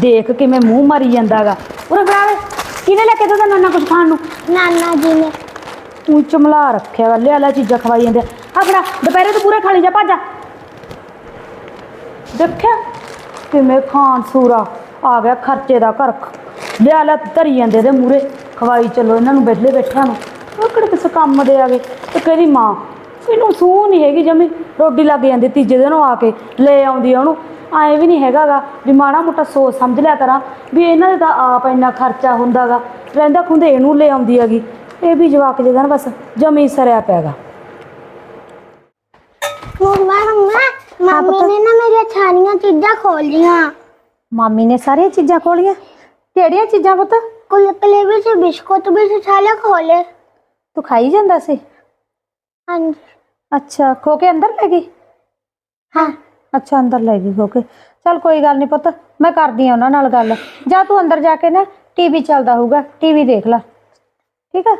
ਦੇਖ ਕਿਵੇਂ ਮੂੰਹ ਮਾਰੀ ਜਾਂਦਾਗਾ। ਉਰੇ ਬਰਾਵੇ ਕਿਹਨੇ ਲੈ ਕੇ ਦਿੱਤਾ ਨਾਨਾ ਕੁਝ ਖਾਣ ਨੂੰ? ਨਾਨਾ ਜੀ ਨੇ। ਤੂੰ ਚਮਲਾ ਰੱਖਿਆ ਵਾ ਲਿਆ ਲਿਆ ਚੀਜ਼ਾਂ ਖਵਾਈ ਜਾਂਦੇ ਆ। ਫੜਾ ਦੁਪਹਿਰੇ ਤੋਂ ਪੂਰੇ ਖਾ ਲਈ ਜਾ ਭਾਜਾ ਦੇਖਿਆ ਕਿਵੇਂ ਖਾਨ ਸੂਰਾ ਆ ਗਿਆ ਖਰਚੇ ਦਾ ਘਰ। ਲਿਆ ਲਿਆ ਧਰੀ ਜਾਂਦੇ ਦੇ ਮੂਰੇ ਖਵਾਈ ਚੱਲੋ ਇਹਨਾਂ ਨੂੰ ਬੈਠੇ ਬੈਠਿਆਂ ਨੂੰ। ਉਹ ਕਿਹੜੇ ਕਿਸੇ ਕੰਮ ਦੇ ਆ ਗਏ? ਤੇ ਕਿਹਦੀ ਮਾਂ? ਇਹਨੂੰ ਸੂਹ ਨਹੀਂ ਹੈਗੀ ਜਮੀ ਰੋਟੀ ਲੱਗ ਜਾਂਦੀ ਤੀਜੇ ਦਿਨ ਆ ਕੇ ਲੈ ਆਉਂਦੀ ਆ ਉਹਨੂੰ। ਐਂ ਵੀ ਨਹੀਂ ਹੈਗਾਗਾ ਵੀ ਮਾੜਾ ਮੋਟਾ ਸੋਚ ਸਮਝ ਲਿਆ ਕਰਾਂ ਵੀ ਇਹਨਾਂ ਦੇ ਤਾਂ ਆਪ ਇੰਨਾ ਖਰਚਾ ਹੁੰਦਾਗਾ ਰਹਿੰਦਾ ਖੁੰਦੇ ਇਹਨੂੰ ਲੈ ਆਉਂਦੀ ਹੈਗੀ ਇਹ ਵੀ ਜਵਾਕ ਜਿਹਦਾ ਨਾ ਬਸ ਜਮੀ ਸਰਿਆ ਪੈਗਾ ਮੰਮਾ ਮੰਮਾ ਮੰਮੀ ਨੇ ਨਾ ਮੇਰੀਆਂ ਸਾਰੀਆਂ ਚੀਜ਼ਾਂ ਖੋਲੀਆਂ। ਮਾਮੀ ਨੇ ਸਾਰੀਆਂ ਚੀਜ਼ਾਂ ਖੋਲੀਆਂ? ਕਿਹੜੀਆਂ ਚੀਜ਼ਾਂ ਪੁੱਤ? ਕੁਲਕਲੇ ਵੀ ਸੀ ਬਿਸਕੁਟ ਵੀ ਸਾਰੇ ਖੋਲੇ। ਤੂੰ ਖਾਈ ਜਾਂਦਾ ਸੀ? ਹਾਂਜੀ। ਅੱਛਾ ਖੋ ਕੇ ਅੰਦਰ ਲੈ ਗਈ? ਹਾਂ। ਅੱਛਾ ਅੰਦਰ ਲੈ ਗਈ ਖੋ ਕੇ। ਚੱਲ ਕੋਈ ਗੱਲ ਨਹੀਂ ਪੁੱਤ ਮੈਂ ਕਰਦੀ ਆ ਉਹਨਾਂ ਨਾਲ ਗੱਲ। ਜਾ ਤੂੰ ਅੰਦਰ ਜਾ ਕੇ ਨਾ ਟੀਵੀ ਚੱਲਦਾ ਹੋਊਗਾ ਟੀਵੀ ਦੇਖ ਲੈ। ਠੀਕ ਹੈ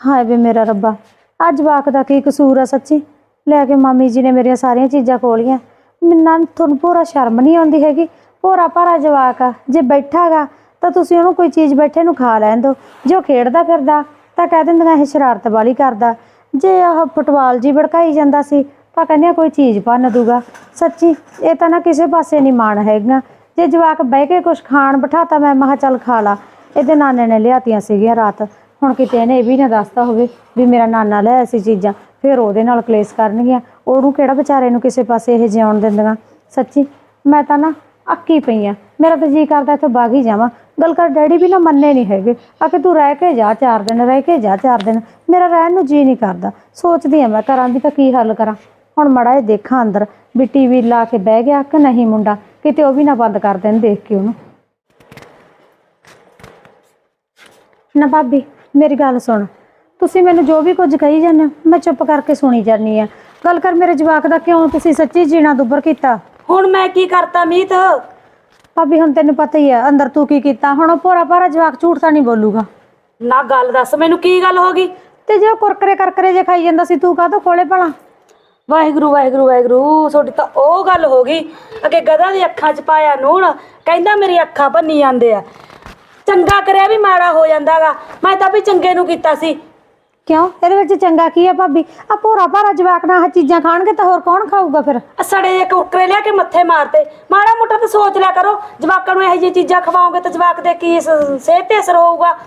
ਹਾਏ ਵੇ ਮੇਰਾ ਰੱਬਾ ਅੱਜ ਵਾਕ ਦਾ ਕੀ ਕਸੂਰ ਆ ਸੱਚੀ? ਲੈ ਕੇ ਮਾਮੀ ਜੀ ਨੇ ਮੇਰੀਆਂ ਸਾਰੀਆਂ ਚੀਜ਼ਾਂ ਖੋਲੀਆਂ। ਮੈਨਾਂ ਤੁਹਾਨੂੰ ਪੂਰਾ ਸ਼ਰਮ ਨਹੀਂ ਆਉਂਦੀ ਹੈਗੀ? ਪੂਰਾ ਭਾਰਾ ਜਵਾਕ ਆ ਜੇ ਬੈਠਾਗਾ ਤਾਂ ਤੁਸੀਂ ਉਹਨੂੰ ਕੋਈ ਚੀਜ਼ ਬੈਠੇ ਨੂੰ ਖਾ ਲੈਣ ਦਿਓ। ਜੇ ਖੇਡਦਾ ਫਿਰਦਾ ਤਾਂ ਕਹਿ ਦਿੰਦੀਆਂ ਇਹ ਸ਼ਰਾਰਤ ਵਾਲੀ ਕਰਦਾ। ਜੇ ਆਹ ਫੁੱਟਬਾਲ ਜੀ ਭੜਕਾਈ ਜਾਂਦਾ ਸੀ ਤਾਂ ਕਹਿੰਦੇ ਕੋਈ ਚੀਜ਼ ਭੰਨ ਦੂਗਾ। ਸੱਚੀ, ਇਹ ਤਾਂ ਨਾ ਕਿਸੇ ਪਾਸੇ ਨਹੀਂ ਮਾਣ ਹੈਗਾ ਜੇ ਜਵਾਕ ਬਹਿ ਕੇ ਕੁਝ ਖਾਣ ਬਿਠਾਤਾ, ਮੈਂ ਮਹਾ ਚੱਲ ਖਾ ਲਾ। ਇਹਦੇ ਨਾਨੇ ਨੇ ਲਿਆਤੀਆਂ ਸੀਗੀਆਂ ਰਾਤ। ਹੁਣ ਕਿਤੇ ਇਹਨੇ ਇਹ ਵੀ ਨਾ ਦੱਸਦਾ ਹੋਵੇ ਵੀ ਮੇਰਾ ਨਾਨਾ ਲੈ ਸੀ ਚੀਜ਼ਾਂ, ਫਿਰ ਉਹਦੇ ਨਾਲ ਕਲੇਸ਼ ਕਰਨਗੀਆਂ। ਉਹਨੂੰ ਕਿਹੜਾ ਵਿਚਾਰੇ ਨੂੰ ਕਿਸੇ ਪਾਸੇ ਇਹ ਜਿਉਣ ਦਿੰਦੀਆਂ? ਸੱਚੀ, ਮੈਂ ਤਾਂ ਨਾ ਅੱਕੀ ਪਈ ਆ। ਮੇਰਾ ਤਾਂ ਜੀ ਕਰਦਾ ਇੱਥੋਂ ਬਾਗ ਹੀ ਜਾਵਾਂ। ਗੱਲ ਕਰ, ਡੈਡੀ ਵੀ ਨਾ ਮੰਨੇ ਨਹੀਂ ਹੈਗੇ। ਆ ਕਿ ਤੂੰ ਰਹਿ ਕੇ ਜਾ ਚਾਰ ਦਿਨ, ਰਹਿ ਕੇ ਜਾ ਚਾਰ ਦਿਨ। ਮੇਰਾ ਰਹਿਣ ਨੂੰ ਜੀ ਨਹੀਂ ਕਰਦਾ। ਸੋਚਦੀ ਆ ਮੈਂ ਕਰਾਂ ਵੀ ਤਾਂ ਕੀ ਹੱਲ ਕਰਾਂ? ਹੁਣ ਮੜਾ ਇਹ ਦੇਖਾਂ ਅੰਦਰ ਵੀ ਟੀਵੀ ਲਾ ਕੇ ਬਹਿ ਗਿਆ ਕਿ ਨਹੀਂ ਮੁੰਡਾ ਕਿਤੇ ਉਹ ਵੀ ਨਾ ਬੰਦ ਕਰ ਦੇਣ ਦੇਖ ਕੇ ਉਹਨੂੰ। ਨਾ ਭਾਬੀ ਮੇਰੀ ਗੱਲ ਸੁਣ। ਤੁਸੀਂ ਮੈਨੂੰ ਜੋ ਵੀ ਕੁਝ ਕਹੀ ਜਾਂਦੇ ਹੋ ਮੈਂ ਚੁੱਪ ਕਰਕੇ ਸੁਣੀ ਜਾਂਦੀ ਆ ਗੱਲ ਕਰ ਮੇਰੇ ਜਵਾਕ ਦਾ ਕਿਉਂ ਤੁਸੀਂ ਸੱਚੀ ਜੀਣਾ ਦੁੱਬਰ ਕੀਤਾ? ਹੁਣ ਮੈਂ ਕੀ ਕਰਤਾ ਮੀਤ? ਭਾਬੀ ਹੁਣ ਤੈਨੂੰ ਪਤਾ ਹੀ ਆ ਅੰਦਰ ਤੂੰ ਕੀ ਕੀਤਾ? ਹੁਣ ਉਹ ਭੋਰਾ ਭਾਰਾ ਜਵਾਕ ਝੂਠ ਤਾਂ ਨਹੀਂ ਬੋਲੂਗਾ। ਨਾ ਗੱਲ ਦੱਸ ਮੈਨੂੰ ਕੀ ਗੱਲ ਹੋ ਗਈ? ਤੇ ਜੇ ਉਹ ਕੁਰਕਰੇ ਕਰਕਰੇ ਜੇ ਖਾਈ ਜਾਂਦਾ ਸੀ ਤੂੰ ਕਾਹਤੋਂ ਕੋਲੇ ਭਲਾ? ਵਾਹਿਗੁਰੂ ਵਾਹਿਗੁਰੂ ਵਾਹਿਗੁਰੂ ਤੁਹਾਡੀ ਤਾਂ ਉਹ ਗੱਲ ਹੋ ਗਈ। ਅੱਗੇ ਗਧਾ ਦੀ ਅੱਖਾਂ 'ਚ ਪਾਇਆ ਨੂਣ ਕਹਿੰਦਾ ਮੇਰੀ ਅੱਖਾਂ ਭੰਨੀ ਜਾਂਦੇ ਆ। ਚੰਗਾ ਕਰਿਆ ਵੀ ਮਾੜਾ ਹੋ ਜਾਂਦਾਗਾ। ਮੈਂ ਤਾਂ ਵੀ ਚੰਗੇ ਨੂੰ ਕੀਤਾ ਸੀ। ਕਿਉਂ? ਇਹਦੇ ਵਿੱਚ ਚੰਗਾ ਕੀ ਆ ਭਾਬੀ? ਆ ਭੋਰਾ ਭਾਰਾ ਜਵਾਕ ਨਾ ਆਹ ਚੀਜ਼ਾਂ ਖਾਣਗੇ ਤਾਂ ਹੋਰ ਕੌਣ ਖਾਊਗਾ ਫਿਰ? ਆਹ ਸੜੇ ਜਿਹੇ ਕੁਰਕਰੇ ਲਿਆ ਕੇ ਮੱਥੇ ਮਾਰਤੇ। ਮਾੜਾ ਮੋਟਾ ਤਾਂ ਸੋਚ ਲਿਆ ਕਰੋ। ਜਵਾਕਾਂ ਨੂੰ ਇਹੋ ਜਿਹੀਆਂ ਚੀਜ਼ਾਂ ਖਵਾਓਗੇ ਤਾਂ ਜਵਾਕ ਦੇ ਕੀ ਸ- ਸਿਹਤ ਤੇ ਅਸਰ ਹੋਊਗਾ।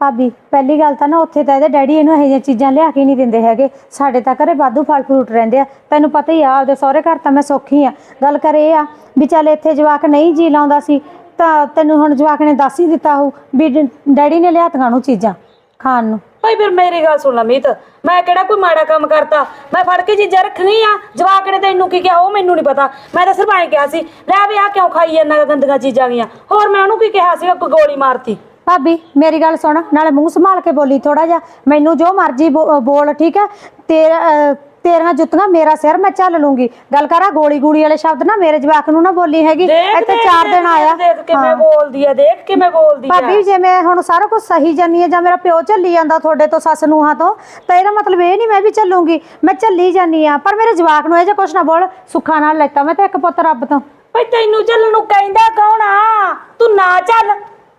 ਭਾਬੀ, ਪਹਿਲੀ ਗੱਲ ਤਾਂ ਨਾ ਉੱਥੇ ਤਾਂ ਇਹਦੇ ਡੈਡੀ ਇਹਨੂੰ ਇਹੋ ਜਿਹੀਆਂ ਚੀਜ਼ਾਂ ਲਿਆ ਕੇ ਨਹੀਂ ਦਿੰਦੇ ਹੈਗੇ। ਸਾਡੇ ਤਾਂ ਘਰੇ ਵਾਧੂ ਫਲ ਫਰੂਟ ਰਹਿੰਦੇ ਆ। ਤੈਨੂੰ ਪਤਾ ਹੀ ਆ, ਆਪਦੇ ਸਹੁਰੇ ਘਰ ਤਾਂ ਮੈਂ ਸੌਖੀ ਆ। ਗੱਲ ਕਰ ਇਹ ਆ ਵੀ ਚੱਲ ਇੱਥੇ ਜਵਾਕ ਨਹੀਂ ਜੀ ਲਾਉਂਦਾ ਸੀ, ਤਾਂ ਤੈਨੂੰ ਹੁਣ ਜਵਾਕ ਨੇ ਦੱਸ ਹੀ ਦਿੱਤਾ ਹੋਊ ਵੀ ਡ- ਡੈਡੀ ਨੇ ਲਿਆਤੀਆਂ ਨੂੰ ਚੀਜ਼ਾਂ ਖਾਣ ਨੂੰ। ਭਾਈ ਫਿਰ ਮੇਰੀ ਗੱਲ ਸੁਣ ਲੈ ਮੀਤ ਮੈਂ ਕਿਹੜਾ ਕੋਈ ਮਾੜਾ ਕੰਮ ਕਰਤਾ? ਮੈਂ ਫੜ ਕੇ ਚੀਜ਼ਾਂ ਰੱਖਣੀ ਆ, ਜਵਾਕ ਨੇ ਤੈਨੂੰ ਕੀ ਕਿਹਾ ਉਹ ਮੈਨੂੰ ਨਹੀਂ ਪਤਾ। ਮੈਂ ਤਾਂ ਸਿਰਫ ਐਂ ਕਿਹਾ ਸੀ, ਲੈ ਵੀ ਆ ਕਿਉਂ ਖਾਈ ਜਾਂਦਾ ਗੰਦੀਆਂ ਚੀਜ਼ਾਂ ਗੀਆਂ। ਹੋਰ ਮੈਂ ਉਹਨੂੰ ਕੀ ਕਿਹਾ ਸੀ ਕੋਈ ਗੋਲੀ ਮਾਰਤੀ। ਭਾਬੀ ਮੇਰੀ ਗੱਲ ਸੁਣ ਨਾਲੇ ਮੂੰਹ ਸੰਭਾਲ ਕੇ ਬੋਲੀ ਥੋੜਾ ਜਿਹਾ। ਮੈਨੂੰ ਜੋ ਮਰਜ਼ੀ ਬੋ- ਬੋਲ ਠੀਕ ਹੈ? ਤੇਰਾ ਅਹ, ਤੇਰੀਆਂ ਜੁੱਤੀਆਂ ਮੇਰਾ ਸਿਰ ਮੈਂ ਚੱਲ ਲੂੰਗੀ। ਗੱਲ ਕਰਾ ਗੋਲੀ ਗੂਲੀ ਵਾਲੇ ਸ਼ਬਦ ਨਾ ਮੇਰੇ ਜਵਾਕ ਨੂੰ ਨਾ ਬੋਲੀ ਹੈਗੀ। ਦੇਖ ਇੱਥੇ ਦੇਖ, ਚਾਰ ਦੇਖ, ਦਿਨ ਆਇਆ। ਦੇਖ ਕਿਵੇਂ ਬੋਲਦੀ ਆ ਦੇਖ ਕਿਵੇਂ ਬੋਲਦੀ ਆ। ਭਾਬੀ ਜੇ ਮੈਂ ਹੁਣ ਸਾਰਾ ਕੁਝ ਸਹੀ ਜਾਨੀ ਆ ਜਾਂ ਮੇਰਾ ਪਿਓ ਝੱਲੀ ਜਾਂਦਾ ਤੁਹਾਡੇ ਤੋਂ ਸੱਸ ਨੂੰਹਾਂ ਤੋਂ ਤਾਂ ਇਹਦਾ ਮਤਲਬ ਇਹ ਨਹੀਂ ਮੈਂ ਵੀ ਚੱਲੂੰਗੀ ਮੈਂ ਝੱਲੀ ਜਾਨੀ ਆ ਪਰ ਮੇਰੇ ਜਵਾਕ ਨੂੰ ਇਹ ਜੇ ਕੁਛ ਨਾ ਬੋਲ ਸੁੱਖਾ ਨਾਲ ਲੈਤਾ ਮੈਂ ਤਾਂ ਇੱਕ ਪੁੱਤ ਰੱਬ ਤੋਂ। ਭਾਈ ਤੈਨੂੰ ਚੱਲਣ ਨੂੰ ਕਹਿੰਦਾ ਕੌਣ ਆ? ਤੂੰ ਨਾ ਚੱਲ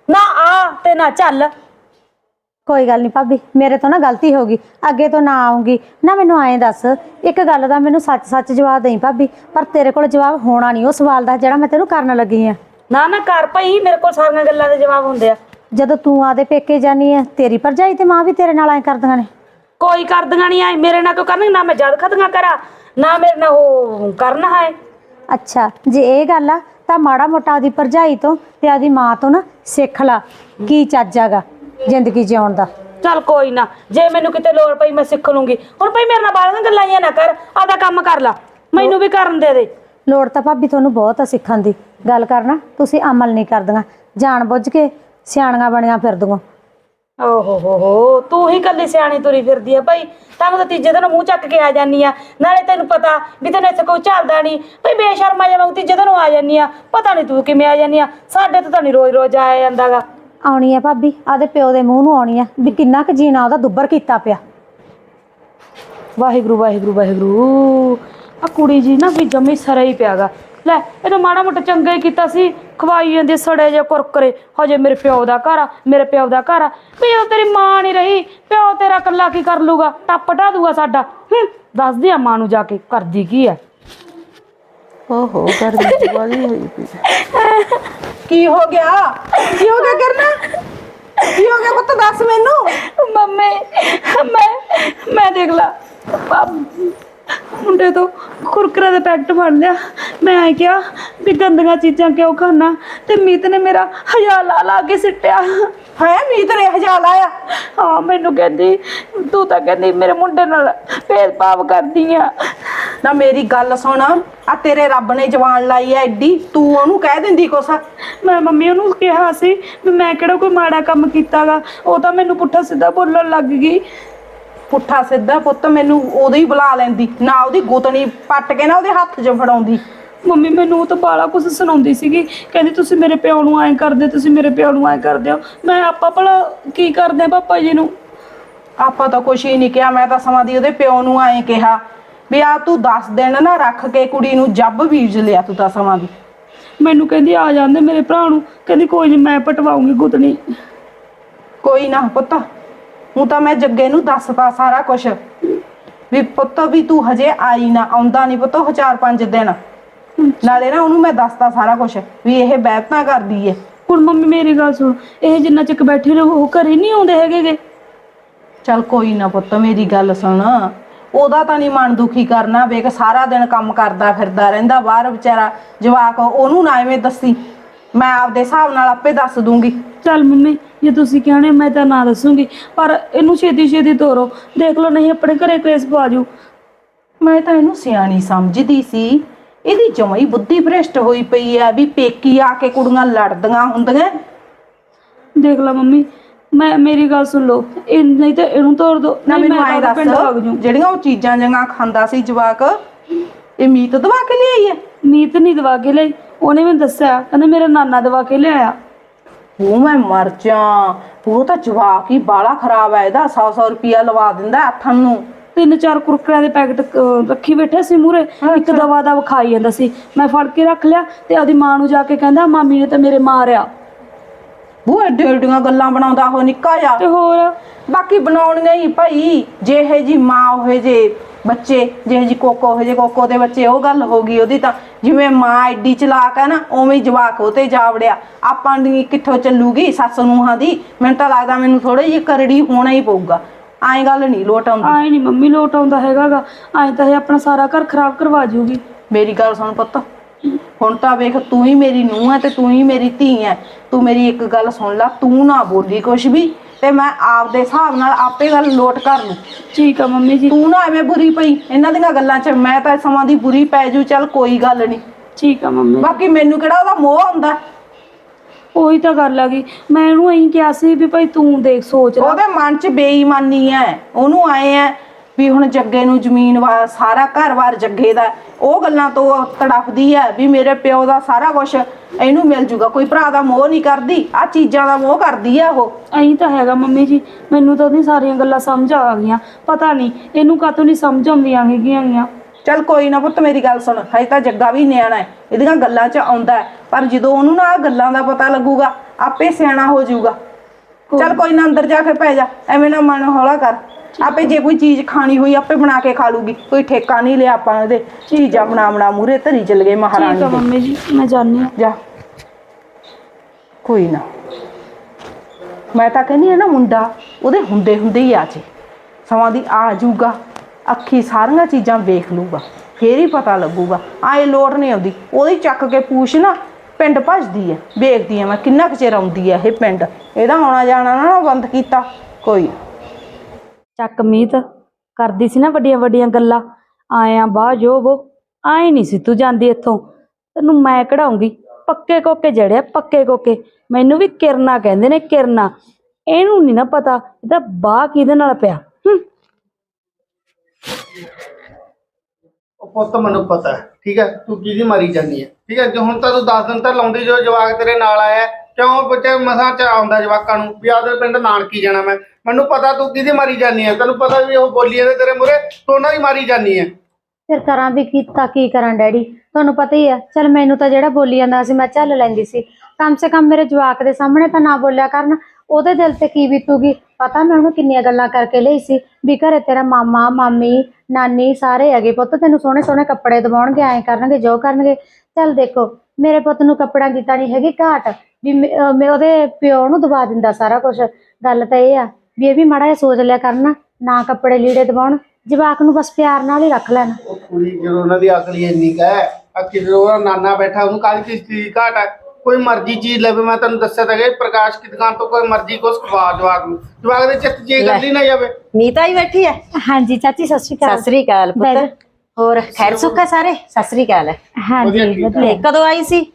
ਨਾ ਆ ਤੇ ਨਾ ਚੱਲ। ਕੋਈ ਗੱਲ ਨਹੀਂ ਭਾਬੀ ਮੇਰੇ ਤੋਂ ਨਾ ਗਲਤੀ ਹੋ ਗਈ। ਅੱਗੇ ਤੋਂ ਨਾ ਆਉਂਗੀ ਨਾ ਮੈਨੂੰ ਐਂ ਦੱਸ ਇੱਕ ਗੱਲ ਦਾ ਮੈਨੂੰ ਸੱਚ-ਸੱਚ ਜਵਾਬ ਦੇਈ ਭਾਬੀ ਪਰ ਤੇਰੇ ਕੋਲ ਜਵਾਬ ਹੋਣਾ ਨਹੀਂ ਉਹ ਸਵਾਲ ਦਾ ਜਿਹੜਾ ਮੈਂ ਤੈਨੂੰ ਕਰਨ ਲੱਗੀ ਆ। ਨਾ ਨਾ ਕਰ ਭਾਈ ਮੇਰੇ ਕੋਲ ਸਾਰੀਆਂ ਗੱਲਾਂ ਦੇ ਜਵਾਬ ਹੁੰਦੇ ਆ। ਜਦੋਂ ਤੂੰ ਆਦੇ ਪੇਕੇ ਜਾਨੀ ਆ ਤੇਰੀ ਭਰਜਾਈ ਤੇ ਮਾਂ ਵੀ ਤੇਰੇ ਨਾਲ ਐਂ ਕਰਦੀਆਂ ਨੇ। ਕੋਈ ਕਰਦੀਆਂ ਨਹੀਂ ਆਏ ਮੇਰੇ ਨਾਲ ਕਿਉਂ ਕਰਨਗੇ ਨਾ ਮੈਂ ਜਦ ਖਤੀਆਂ ਕਰਾਂ ਨਾ ਮੇਰੇ ਨਾਲ ਉਹ ਕਰਨਾ ਹੈ। ਅੱਛਾ ਜੇ ਇਹ ਗੱਲ ਆ ਤਾਂ ਮਾੜਾ ਮੋਟਾ ਆਦੀ ਭਰਜਾਈ ਤੋਂ ਤੇ ਆਦੀ ਮਾਂ ਤੋਂ ਨਾ ਸਿੱਖ ਲਾ ਕੀ ਚੱਜ ਹੈਗਾ ਜ਼ਿੰਦਗੀ ਜਿਉਣ ਦਾ। ਚੱਲ ਕੋਈ ਨਾ ਜੇ ਮੈਨੂੰ ਕਿਤੇ ਲੋੜ ਪਈ ਮੈਂ ਸਿੱਖ ਲੂੰਗੀ। ਹੁਣ ਭਾਈ ਮੇਰੇ ਨਾਲ ਬਾਹਰ ਗੱਲਾਂ ਹੀ ਨਾ ਕਰ ਆਦਾ ਕੰਮ ਕਰ ਲਾ ਮੈਨੂੰ ਵੀ ਕਰਨ ਦੇ ਦੇ। ਲੋੜ ਤਾਂ ਭਾਬੀ ਤੁਹਾਨੂੰ ਬਹੁਤ ਆ ਸਿੱਖਣ ਦੀ। ਗੱਲ ਕਰਨਾ ਤੁਸੀਂ ਅਮਲ ਨਹੀਂ ਕਰਦੀਆਂ। ਜਾਣ ਬੁੱਝ ਕੇ ਸਿਆਣੀਆਂ ਬਣੀਆਂ ਫਿਰਦੀਆਂ। ਓਹੋ ਹੋ ਹੋ ਤੂੰ ਹੀ ਕੱਲੀ ਸਿਆਣੀ ਤੁਰੀ ਫਿਰਦੀ ਆ ਭਾਈ। ਤਾਂ ਤਾਂ ਤੀਜੇ ਦਿਨ ਮੂੰਹ ਚੱਕ ਕੇ ਆ ਜਾਨੀ ਆ। ਨਾਲੇ ਤੈਨੂੰ ਪਤਾ ਵੀ ਤੈਨੂੰ ਇੱਥੇ ਕੋਈ ਚੱਲਦਾ ਨਹੀਂ। ਭਾਈ ਬੇਸ਼ਰਮਾ ਜਿਹਾ ਮੈਂ ਤੀਜੇ ਦਿਨ ਆ ਜਾਨੀ ਆ। ਪਤਾ ਨਹੀਂ ਤੂੰ ਕਿਵੇਂ ਆ ਜਾਨੀ ਆ। ਸਾਡੇ ਤੋਂ ਤਾਂ ਨਹੀਂ ਰੋਜ਼ ਰੋਜ਼ ਆਇਆ ਜਾਂਦਾਗਾ। ਆਉਣੀ ਆ ਭਾਬੀ ਆਦੇ ਪਿਓ ਦੇ ਮੂੰਹ ਨੂੰ ਆਉਣੀ ਆ ਵੀ ਕਿੰਨਾ ਕੁ ਜੀਣਾ ਉਹਦਾ ਦੁੱਬਰ ਕੀਤਾ ਪਿਆ। ਵਾਹਿਗੁਰੂ ਵਾਹਿਗੁਰੂ ਵਾਹਿਗੁਰੂ। ਆ ਕੁੜੀ ਜੀ ਨਾ ਵੀ ਜੰਮੀ ਸਰਾ ਹੀ ਪਿਆਗਾ। ਲੈ ਇਹ ਤਾਂ ਮਾੜਾ ਮੋਟਾ ਚੰਗਾ ਹੀ ਕੀਤਾ ਸੀ। ਖਵਾਈ ਜਾਂਦੇ ਸੜੇ ਜੇ ਕੁਰਕਰੇ। ਹਜੇ ਮੇਰੇ ਪਿਓ ਦਾ ਘਰ ਆ ਮੇਰੇ ਪਿਓ ਦਾ ਘਰ ਆ। ਵੀ ਤੇਰੀ ਮਾਂ ਨਹੀਂ ਰਹੀ ਪਿਓ ਤੇਰਾ ਇਕੱਲਾ ਕੀ ਕਰ ਲੂਗਾ? ਟੱਪ ਢਾ ਦੂਗਾ ਸਾਡਾ। ਹੂੰ, ਦੱਸਦੀ ਆ ਮਾਂ ਨੂੰ ਜਾ ਕੇ ਕਰਦੀ ਕੀ ਆ? ਓਹੋ ਗਰਮੀ ਵਾਲੀ ਹੋਈ ਪਈ। ਕੀ ਹੋ ਗਿਆ? ਕੀ ਹੋ ਗਿਆ ਕਰਨਾ? ਕੀ ਹੋ ਗਿਆ ਪੁੱਤ ਦੱਸ ਮੈਨੂੰ। ਮੰਮੀ ਮੈਂ ਮੈਂ ਦੇਖ ਲਾ। ਮੁੰਡੇ ਤੋਂ ਕੁਰਕਰੇ ਦਾ ਪੈਕਟ ਫੜ ਲਿਆ। ਮੈਂ ਆ ਕਿਹਾ ਵੀ ਗੰਦੀਆਂ ਚੀਜ਼ਾਂ ਕਿਉਂ ਖਾਣਾ ਤੇ ਮੀਤ ਨੇ ਮੇਰਾ ਹਜ਼ਾਰ ਲਾ ਲਾ ਕੇ ਸਿੱਟਿਆ। ਹੈ ਮੀਤ ਨੇ ਹਜਾ ਲਾਇਆ? ਹਾਂ ਮੈਨੂੰ ਕਹਿੰਦੀ ਤੂੰ ਤਾਂ ਕਹਿੰਦੀ ਮੇਰੇ ਮੁੰਡੇ ਨਾਲ ਭੇਦਭਾਵ ਕਰਦੀ ਆ। ਨਾ ਮੇਰੀ ਗੱਲ ਸੁਣ ਆ ਤੇਰੇ ਰੱਬ ਨੇ ਜਵਾਨ ਲਾਈ ਐ ਐਡੀ ਤੂੰ ਉਹਨੂੰ ਕਹਿ ਦਿੰਦੀ ਕੁਛ? ਮੈਂ ਮੰਮੀ ਉਹਨੂੰ ਕਿਹਾ ਸੀ ਵੀ ਮੈਂ ਕਿਹੜਾ ਕੋਈ ਮਾੜਾ ਕੰਮ ਕੀਤਾਗਾ। ਉਹ ਤਾਂ ਮੈਨੂੰ ਪੁੱਠਾ ਸਿੱਧਾ ਬੋਲਣ ਲੱਗ ਗਈ। ਪੁੱਠਾ ਸਿੱਧਾ ਪੁੱਤ ਮੈਨੂੰ ਉਦੋਂ ਹੀ ਬੁਲਾ ਲੈਂਦੀ। ਨਾ ਉਹਦੀ ਗੁੱਤਣੀ ਪੱਟ ਕੇ ਨਾ ਉਹਦੇ ਹੱਥ 'ਚ ਫੜਾਉਂਦੀ। ਮੰਮੀ ਮੈਨੂੰ ਉਹ ਤਾਂ ਬਾਲਾ ਕੁਝ ਸੁਣਾਉਂਦੀ ਸੀਗੀ। ਕਹਿੰਦੀ ਤੁਸੀਂ ਮੇਰੇ ਪਿਓ ਨੂੰ ਐਂ ਕਰਦੇ ਤੁਸੀਂ ਮੇਰੇ ਪਿਓ ਨੂੰ ਐਂ ਕਰਦੇ ਹੋ। ਮੈਂ ਆਪਾਂ ਭਲਾ ਕੀ ਕਰਦੇ ਆ ਪਾਪਾ ਜੀ ਨੂੰ? ਆਪਾਂ ਤਾਂ ਕੁਛ ਹੀ ਨਹੀਂ ਕਿਹਾ ਮੈਂ ਤਾਂ ਸਮਾਂ ਦੀ ਉਹਦੇ ਪਿਓ ਨੂੰ ਐਂ ਕਿਹਾ ਵੀ ਆ ਤੂੰ 10 ਦਿਨ ਨਾ ਰੱਖ ਕੇ ਕੁੜੀ ਨੂੰ ਜੱਬ ਬੀਜ ਲਿਆ ਤੂੰ ਤਾਂ ਸਮਾਂ ਦੀ। ਮੈਨੂੰ ਕਹਿੰਦੀ ਆ ਜਾਂਦੇ ਮੇਰੇ ਭਰਾ ਨੂੰ। ਕਹਿੰਦੀ ਕੋਈ ਨਹੀਂ ਮੈਂ ਪਟਵਾਉਂਗੀ ਗੁੱਤਣੀ। ਕੋਈ ਨਾ ਪੁੱਤ ਹੁਣ ਤਾਂ ਮੈਂ ਜੱਗੇ ਨੂੰ ਦੱਸਤਾ ਸਾਰਾ ਕੁਝ ਵੀ ਪੁੱਤ ਵੀ ਤੂੰ ਹਜੇ ਆਈ ਨਾ ਆਉਂਦਾ ਨਹੀਂ ਪੁੱਤ ਉਹ ਚਾਰ ਪੰਜ ਦਿਨ। ਨਾਲੇ ਨਾ ਉਹਨੂੰ ਮੈਂ ਦੱਸਤਾ ਸਾਰਾ ਕੁਝ ਵੀ ਇਹ ਬੈਠਣਾ ਕਰਦੀ ਏ। ਹੁਣ ਮੰਮੀ ਮੇਰੀ ਗੱਲ ਸੁਣ ਇਹ ਜਿੰਨਾ ਚੱਕ ਬੈਠੇ ਰਹੋ ਉਹ ਘਰੇ ਨਹੀਂ ਆਉਂਦੇ ਹੈਗੇਗੇ। ਚੱਲ ਕੋਈ ਨਾ ਪੁੱਤ ਮੇਰੀ ਗੱਲ ਸੁਣ। ਉਹਦਾ ਤਾਂ ਨਹੀਂ ਮਨ ਦੁਖੀ ਕਰਨਾ ਵੇਖ ਸਾਰਾ ਦਿਨ ਕੰਮ ਕਰਦਾ ਫਿਰਦਾ ਰਹਿੰਦਾ ਬਾਹਰ ਵਿਚਾਰਾ ਜਵਾਕ ਉਹਨੂੰ ਨਾ ਐਵੇਂ ਦੱਸੀ। ਮੈਂ ਆਪਦੇ ਹਿਸਾਬ ਨਾਲ ਆਪੇ ਦੱਸ ਦੂੰਗੀ। ਚੱਲ ਮੰਮੀ ਜੇ ਤੁਸੀਂ ਕਹਿਣੇ ਮੈਂ ਤਾਂ ਨਾ ਦੱਸੂਗੀ। ਪਰ ਇਹਨੂੰ ਛੇਤੀ ਛੇਤੀ ਤੋਰੋ। ਦੇਖ ਲਓ ਨਹੀਂ ਆਪਣੇ ਘਰੇ ਕੇਸ ਪਾ ਜੂ ਮੈਂ ਤਾਂ ਇਹਨੂੰ ਸਿਆਣੀ ਸਮਝਦੀ ਸੀ। ਇਹਦੀ ਜਮਾਈ ਬੁੱਧੀ ਭ੍ਰਿਸ਼ਟ ਹੋਈ ਪਈ ਆ ਵੀ ਪੇਕੀ ਆ ਕੇ ਕੁੜੀਆਂ ਲੜਦੀਆਂ ਹੁੰਦੀਆਂ। ਦੇਖ ਲਾ ਮੰਮੀ ਮੈਂ ਮੇਰੀ ਗੱਲ ਸੁਣ ਲਓ। ਇਹ ਨਹੀਂ ਤਾਂ ਇਹਨੂੰ ਤੋੜ ਦੋ। ਨਾ ਮੈਨੂੰ ਵਗ ਦੱਸ ਜੂ। ਜਿਹੜੀਆਂ ਉਹ ਚੀਜ਼ਾਂ ਜੰਗਾ ਖਾਂਦਾ ਸੀ ਜਵਾਕ ਇਹ ਮੀਤ ਦਵਾ ਕੇ ਲਿਆਈ ਹੈ ਮੀਤ ਨਹੀਂ ਦਵਾ ਕੇ ਲਈ। ਉਹਨੇ ਮੈਨੂੰ ਦੱਸਿਆ ਕਹਿੰਦਾ ਮੇਰਾ ਨਾਨਾ ਦਵਾ ਕੇ ਲਿਆਇਆ। ਉਹ ਮੈਂ ਮਰ ਜਾ ਉਹ ਤਾਂ ਜਵਾਕ ਹੀ ਬਾਲਾ ਖਰਾਬ ਹੈ ਇਹਦਾ 100 100 ਰੁਪਿਆ ਲਵਾ ਦਿੰਦਾ ਹੱਥਾਂ ਨੂੰ। ਤਿੰਨ ਚਾਰ ਕੁਰਕਰਿਆਂ ਦੇ ਪੈਕਟ ਰੱਖੀ ਬੈਠੇ ਸੀ ਮੂਰੇ ਇੱਕ ਦਵਾ ਦਾ ਵਿਖਾਈ ਜਾਂਦਾ ਸੀ। ਮੈਂ ਫੜ ਕੇ ਰੱਖ ਲਿਆ ਤੇ ਆਪਦੀ ਮਾਂ ਨੂੰ ਜਾ ਕੇ ਕਹਿੰਦਾ ਮਾਮੀ ਨੇ ਤਾਂ ਮੇਰੇ ਮਾਰਿਆ। ਉਹ ਐਡੇ ਐਡੀਆਂ ਗੱਲਾਂ ਬਣਾਉਂਦਾ ਉਹ ਨਿੱਕਾ ਜਾ ਤੇ ਹੋਰ? ਬਾਕੀ ਬਣਾਉਣੀਆਂ ਹੀ ਭਾਈ ਜਿਹੇ ਜੀ ਮਾਂ ਹੋਏ ਜੇ ਬੱਚੇ ਜਿਹੇ ਜੀ ਕੋਕੋ ਹੋਏ ਜੇ ਕੋਕੋ ਦੇ ਬੱਚੇ ਉਹ ਗੱਲ ਹੋ ਗਈ ਉਹਦੀ ਤਾਂ ਜਿਵੇਂ ਮਾਂ ਐਡੀ ਚਲਾਕ ਹੈ ਨਾ ਉਵੇਂ ਹੀ ਜਵਾਕ ਉਹ ਤੇ ਜਾ ਵੜਿਆ। ਆਪਾਂ ਦੀ ਕਿੱਥੋਂ ਚੱਲੂਗੀ ਸੱਸ ਨੂੰਹਾਂ ਦੀ? ਮੈਨੂੰ ਤਾਂ ਲੱਗਦਾ ਮੈਨੂੰ ਥੋੜੀ ਜਿਹੀ ਕਰੜੀ ਹੋਣਾ ਹੀ ਪਊਗਾ। ਐਂ ਗੱਲ ਨਹੀਂ ਲੋਟ ਆਉਂਦੀ। ਆਏ ਨਹੀਂ ਮੰਮੀ ਲੋਟ ਆਉਂਦਾ ਹੈਗਾਗਾ। ਐਂ ਤਾਂ ਇਹ ਆਪਣਾ ਸਾਰਾ ਘਰ ਖਰਾਬ ਕਰਵਾ ਜੂਗੀ। ਮੇਰੀ ਗੱਲ ਸੁਣ ਪੁੱਤ। ਹੁਣ ਤਾਂ ਵੇਖ ਤੂੰ ਹੀ ਮੇਰੀ ਨੂੰਹ ਹੈ ਤੇ ਤੂੰ ਹੀ ਮੇਰੀ ਧੀ ਹੈ। ਤੂੰ ਮੇਰੀ ਇੱਕ ਗੱਲ ਸੁਣ ਲੈ ਤੂੰ ਨਾ ਬੋਲੀ ਕੁਛ ਵੀ ਤੇ ਮੈਂ ਆਪਦੇ ਹਿਸਾਬ ਨਾਲ ਆਪੇ ਗੱਲ ਲੋਟ ਕਰ ਲੂੰ। ਠੀਕ ਆ ਮੰਮੀ ਜੀ। ਤੂੰ ਨਾ ਐਵੇਂ ਬੁਰੀ ਪਈ ਇਹਨਾਂ ਦੀਆਂ ਗੱਲਾਂ 'ਚ ਮੈਂ ਤਾਂ ਸਮਾਂ ਦੀ ਬੁਰੀ ਪੈ ਜੂ ਚੱਲ ਕੋਈ ਗੱਲ ਨਹੀਂ। ਠੀਕ ਆ ਮੰਮੀ। ਬਾਕੀ ਮੈਨੂੰ ਕਿਹੜਾ ਉਹਦਾ ਮੋਹ ਆਉਂਦਾ? ਉਹੀ ਤਾਂ ਗੱਲ ਆ ਗਈ। ਮੈਂ ਇਹਨੂੰ ਐਂ ਕਿਹਾ ਸੀ ਵੀ ਭਾਈ ਤੂੰ ਦੇਖ ਸੋਚ ਲੈ। ਉਹਦੇ ਮਨ 'ਚ ਬੇਈਮਾਨੀ ਹੈ ਉਹਨੂੰ ਆਏ ਹੈ ਵੀ ਹੁਣ ਜੱਗੇ ਨੂੰ ਜ਼ਮੀਨ ਵਾ ਸਾਰਾ ਘਰ-ਬਾਰ ਜੱਗੇ ਦਾ ਉਹ ਗੱਲਾਂ ਤੋਂ ਉਹ ਤੜਫਦੀ ਹੈ ਵੀ ਮੇਰੇ ਪਿਓ ਦਾ ਸਾਰਾ ਕੁਝ ਇਹਨੂੰ ਮਿਲ ਜੂਗਾ ਕੋਈ ਭਰਾ ਦਾ ਮੋਹ ਨਹੀਂ ਕਰਦੀ ਆ ਚੀਜ਼ਾਂ ਦਾ ਮੋਹ ਕਰਦੀ ਹੈ ਉਹ। ਐਂ ਤਾਂ ਹੈਗਾ ਮੰਮੀ ਜੀ ਮੈਨੂੰ ਤਾਂ ਉਹਦੀਆਂ ਸਾਰੀਆਂ ਗੱਲਾਂ ਸਮਝ ਆ ਗਈਆਂ ਪਤਾ ਨਹੀਂ ਇਹਨੂੰ ਕਾਤੋਂ ਨਹੀਂ ਸਮਝ ਆਉਂਦੀਆਂ ਹੈਗੀਆਂ ਗੀਆਂ ਚੱਲ ਕੋਈ ਨਾ ਪੁੱਤ ਮੇਰੀ ਗੱਲ ਸੁਣ ਹਜੇ ਤਾਂ ਜੱਗਾ ਵੀ ਨਿਆਣਾ ਹੈ ਇਹਦੀਆਂ ਗੱਲਾਂ 'ਚ ਆਉਂਦਾ ਹੈ ਪਰ ਜਦੋਂ ਉਹਨੂੰ ਨਾ ਆਹ ਗੱਲਾਂ ਦਾ ਪਤਾ ਲੱਗੂਗਾ ਆਪੇ ਸਿਆਣਾ ਹੋ ਜਾਊਗਾ ਚੱਲ ਕੋਈ ਨਾ ਅੰਦਰ ਜਾ ਕੇ ਪੈ ਜਾ ਐਵੇਂ ਨਾ ਮਨ ਹੌਲਾ ਕਰ। ਆਪੇ ਜੇ ਕੋਈ ਚੀਜ਼ ਖਾਣੀ ਹੋਈ ਆਪੇ ਬਣਾ ਕੇ ਖਾ ਲੂਗੀ। ਕੋਈ ਠੇਕਾ ਨਹੀਂ ਲਿਆ ਆਪਾਂ ਉਹਦੇ। ਚੀਜ਼ਾਂ ਬਣਾ ਬਣਾ ਮੂਰੇ ਧਰੀ ਚੱਲ ਗਏ ਮਹਾਰਾਣੀ ਠੀਕ ਆ ਦੇ। ਮੰਮੀ ਜੀ ਮੈਂ ਜਾਣੀ ਆ ਜਾ। ਕੋਈ ਨਾ। ਮੈਂ ਤਾਂ ਕਹਿੰਦੀ ਆ ਨਾ ਮੁੰਡਾ ਉਹਦੇ ਹੁੰਦੇ ਹੁੰਦੇ ਹੀ ਆ ਜੇ। ਸਮਾਂ ਦੀ ਆ ਜਾਊਗਾ ਅੱਖੀ ਸਾਰੀਆਂ ਚੀਜ਼ਾਂ ਵੇਖ ਲੂਗਾ ਫੇਰ ਹੀ ਪਤਾ ਲੱਗੂਗਾ। ਆਏ ਲੋੜ ਨਹੀਂ ਆਉਂਦੀ। ਉਹਦੀ ਚੱਕ ਕੇ ਪੂਛ ਨਾ ਪਿੰਡ ਭੱਜਦੀ ਹੈ। ਵੇਖਦੀ ਆ ਮੈਂ ਕਿੰਨਾ ਕੁ ਚਿਰ ਆਉਂਦੀ ਹੈ ਇਹ ਪਿੰਡ। ਇਹਦਾ ਆਉਣਾ ਜਾਣਾ ਨਾ ਬੰਦ ਕੀਤਾ। ਕੋਈ ਨਾ। ਚੱਕ ਮੀਤ ਕਰਦੀ ਸੀ ਨਾ ਵੱਡੀਆਂ ਵੱਡੀਆਂ ਗੱਲਾਂ। ਆਇਆ ਬਾਹ ਜੋ ਆਏ ਨਹੀਂ ਸੀ ਤੂੰ ਜਾਂਦੀ ਇੱਥੋਂ। ਤੈਨੂੰ ਮੈਂ ਕਢਾਉਂਗੀ। ਪੱਕੇ ਕੋਕੇ ਜੜਿਆ ਪੱਕੇ ਕੋਕੇ। ਮੈਨੂੰ ਵੀ ਕਿਰਨਾ ਕਹਿੰਦੇ ਨੇ ਕਿਰਨਾ। ਇਹਨੂੰ ਨਹੀਂ ਨਾ ਪਤਾ ਇਹਦਾ ਬਾਹ ਕਿਹਦੇ ਨਾਲ ਪਿਆ। ਉਹ ਪੁੱਤ ਮੈਨੂੰ ਪਤਾ ਹੈ ਠੀਕ ਹੈ? ਤੂੰ ਕਿਹਦੀ ਮਾਰੀ ਜਾਂਦੀ ਹੈ? ਠੀਕ ਹੈ ਜੇ ਹੁਣ ਤਾਂ ਤੂੰ 10 ਦਿਨ ਤਾਂ ਲਾਉਂਦੀ ਜੋ ਜਵਾਕ ਤੇਰੇ ਨਾਲ ਆਇਆ ਹੈ, ਕਿਉਂ ਬੱਚੇ ਮਸਾਂ ਚ ਆਉਂਦਾ ਜਵਾਕਾਂ ਨੂੰ? ਵੀ ਆਦਰ ਪਿੰਡ ਨਾਨਕੀ ਜਾਣਾ ਮੈਂ। ਮੈਨੂੰ ਪਤਾ ਤੂੰ ਕਿਹਦੀ ਮਾਰੀ ਜਾਨੀ ਹੈ ਤੈਨੂੰ ਪਤਾ ਵੀ ਉਹ ਬੋਲੀ ਜਾਂਦੇ ਤੇਰੇ ਮੂਰੇ ਤੂੰ ਉਹਨਾਂ ਦੀ ਮਾਰੀ ਜਾਨੀ ਹੈ ਫਿਰ ਕਰਾਂ ਵੀ ਕੀਤਾ ਕੀ ਕਰਾਂ, ਡੈਡੀ? ਤੁਹਾਨੂੰ ਪਤਾ ਹੀ ਆ। ਚਲ ਮੈਨੂੰ ਤਾਂ ਜਿਹੜਾ ਬੋਲੀ ਜਾਂਦਾ ਸੀ, ਮੈਂ ਚੱਲ ਲੈਂਦੀ ਸੀ। ਕਮ ਸੇ ਕਮ ਮੇਰੇ ਜਵਾਕ ਦੇ ਸਾਹਮਣੇ ਤਾਂ ਨਾ ਬੋਲਿਆ ਕਰਨ। ਉਹਦੇ ਦਿਲ ਤੇ ਕੀ ਬੀਤੂਗੀ? ਪਤਾ ਮੈਂ ਉਹਨੂੰ ਕਿੰਨੀਆਂ ਗੱਲਾਂ ਕਰਕੇ ਲਈ ਸੀ ਵੀ ਘਰੇ ਤੇਰਾ ਮਾਮਾ, ਮਾਮੀ, ਨਾਨੀ ਸਾਰੇ ਹੈਗੇ ਪੁੱਤ, ਤੈਨੂੰ ਸੋਹਣੇ ਸੋਹਣੇ ਕੱਪੜੇ ਦਵਾਉਣਗੇ, ਐਂ ਕਰਨਗੇ, ਜੋ ਕਰਨਗੇ। ਚੱਲ ਦੇਖੋ, ਮੇਰੇ ਪੁੱਤ ਨੂੰ ਕੱਪੜਾ ਕੀਤਾ ਨਹੀਂ ਹੈਗੀ ਘਾਟ। ਵੀ ਮੈਂ ਅਹ ਮੈਂ ਉਹਦੇ ਪਿਓ ਨੂੰ ਦਵਾ ਦਿੰਦਾ ਸਾਰਾ ਕੁਝ ਗੱਲ ਤਾਂ ਇਹ ਆ। ਵੀ ਇਹ ਵੀ ਮਾੜਾ ਜਿਹਾ ਸੋਚ ਲਿਆ ਕਰਨ ਨਾ ਕੱਪੜੇ ਲੀੜੇ ਦਵਾਉਣ ਜਵਾਕ ਨੂੰ ਬਸ ਪਿਆਰ ਨਾਲ ਹੀ ਰੱਖ ਲੈਣ। ਉਹ ਕੁੜੀ ਜਦੋਂ ਉਹਨਾਂ ਦੀ ਅਕਲ ਹੀ ਇੰਨੀ ਕੁ ਹੈ ਅੱਕੀ ਜਦੋਂ ਉਹਦਾ ਨਾਨਾ ਬੈਠਾ ਉਹਨੂੰ ਕਾਹਦੀ ਕਿਸ ਚੀਜ਼ ਦੀ ਘਾਟ ਹੈ? ਕੋਈ ਮਰਜ਼ੀ ਚੀਜ਼ ਲਵੇ ਮੈਂ ਤੈਨੂੰ ਦੱਸਿਆ ਤਾਂ ਕਿ ਪ੍ਰਕਾਸ਼ ਕੀ ਦੁਕਾਨ ਤੋਂ ਕੋਈ ਮਰਜ਼ੀ ਕੁਛ ਖਵਾ ਜਵਾਕ ਨੂੰ। ਜਵਾਕ ਦੇ ਚਿੱਤ ਇਹ ਗੱਲ ਹੀ ਨਾ ਜਾਵੇ। ਨੀਤਾ ਹੀ ਬੈਠੀ ਹੈ। ਹਾਂਜੀ ਚਾਚੀ ਸਤਿ ਸ਼੍ਰੀ ਅਕਾਲ। ਸਤਿ ਸ੍ਰੀ ਅਕਾਲ ਬਹਿ ਜਾ। ਪੁੱਤ ਹੋਰ ਖੈਰ ਸੁੱਖ ਹੈ ਸਾਰੇ? ਸਤਿ ਸ੍ਰੀ ਅਕਾਲ। ਹਾਂਜੀ ਵਧੀਆ, ਕਦੋਂ ਆਈ ਸੀ?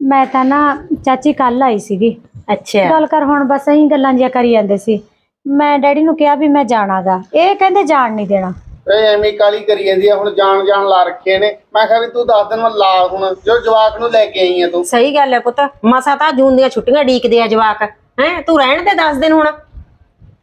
ਮੈਂ ਤਾਂ ਨਾ ਚਾਚੀ ਕੱਲ ਆਈ ਸੀਗੀ। ਅੱਛਾ। ਗੱਲ ਕਰ ਹੁਣ ਬਸ ਅਸੀਂ ਗੱਲਾਂ ਜਿਹੀਆਂ ਕਰੀ ਜਾਂਦੇ ਸੀ। ਮੈਂ ਡੈਡੀ ਨੂੰ ਕਿਹਾ ਵੀ ਮੈਂ ਜਾਣਾਗਾ। ਇਹ ਕਹਿੰਦੇ ਜਾਣ ਨਹੀਂ ਦੇਣਾ। ਇਹ ਐਵੇਂ ਕਾਲੀ ਕਰੀ ਜਾਂਦੀ ਆ ਹੁਣ ਜਾਣ ਜਾਣ ਲਾ ਰੱਖੇ ਨੇ। ਮੈਂ ਕਿਹਾ ਵੀ ਤੂੰ ਦੱਸ ਦਿਨ ਮੈਂ ਲਾ ਹੁਣ। ਜੋ ਜਵਾਕ ਨੂੰ ਲੈ ਕੇ ਆਈ ਆ ਤੂੰ। ਸਹੀ ਗੱਲ ਹੈ ਪੁੱਤ। ਮਸਾ ਤਾਂ ਜੂਨ ਦੀਆਂ ਛੁੱਟੀਆਂ ਢੀਕਦੇ ਆ ਜਵਾਕ। ਹੈ ਤੂੰ ਰਹਿਣ ਦੇ 10 ਦਿਨ ਹੁਣ।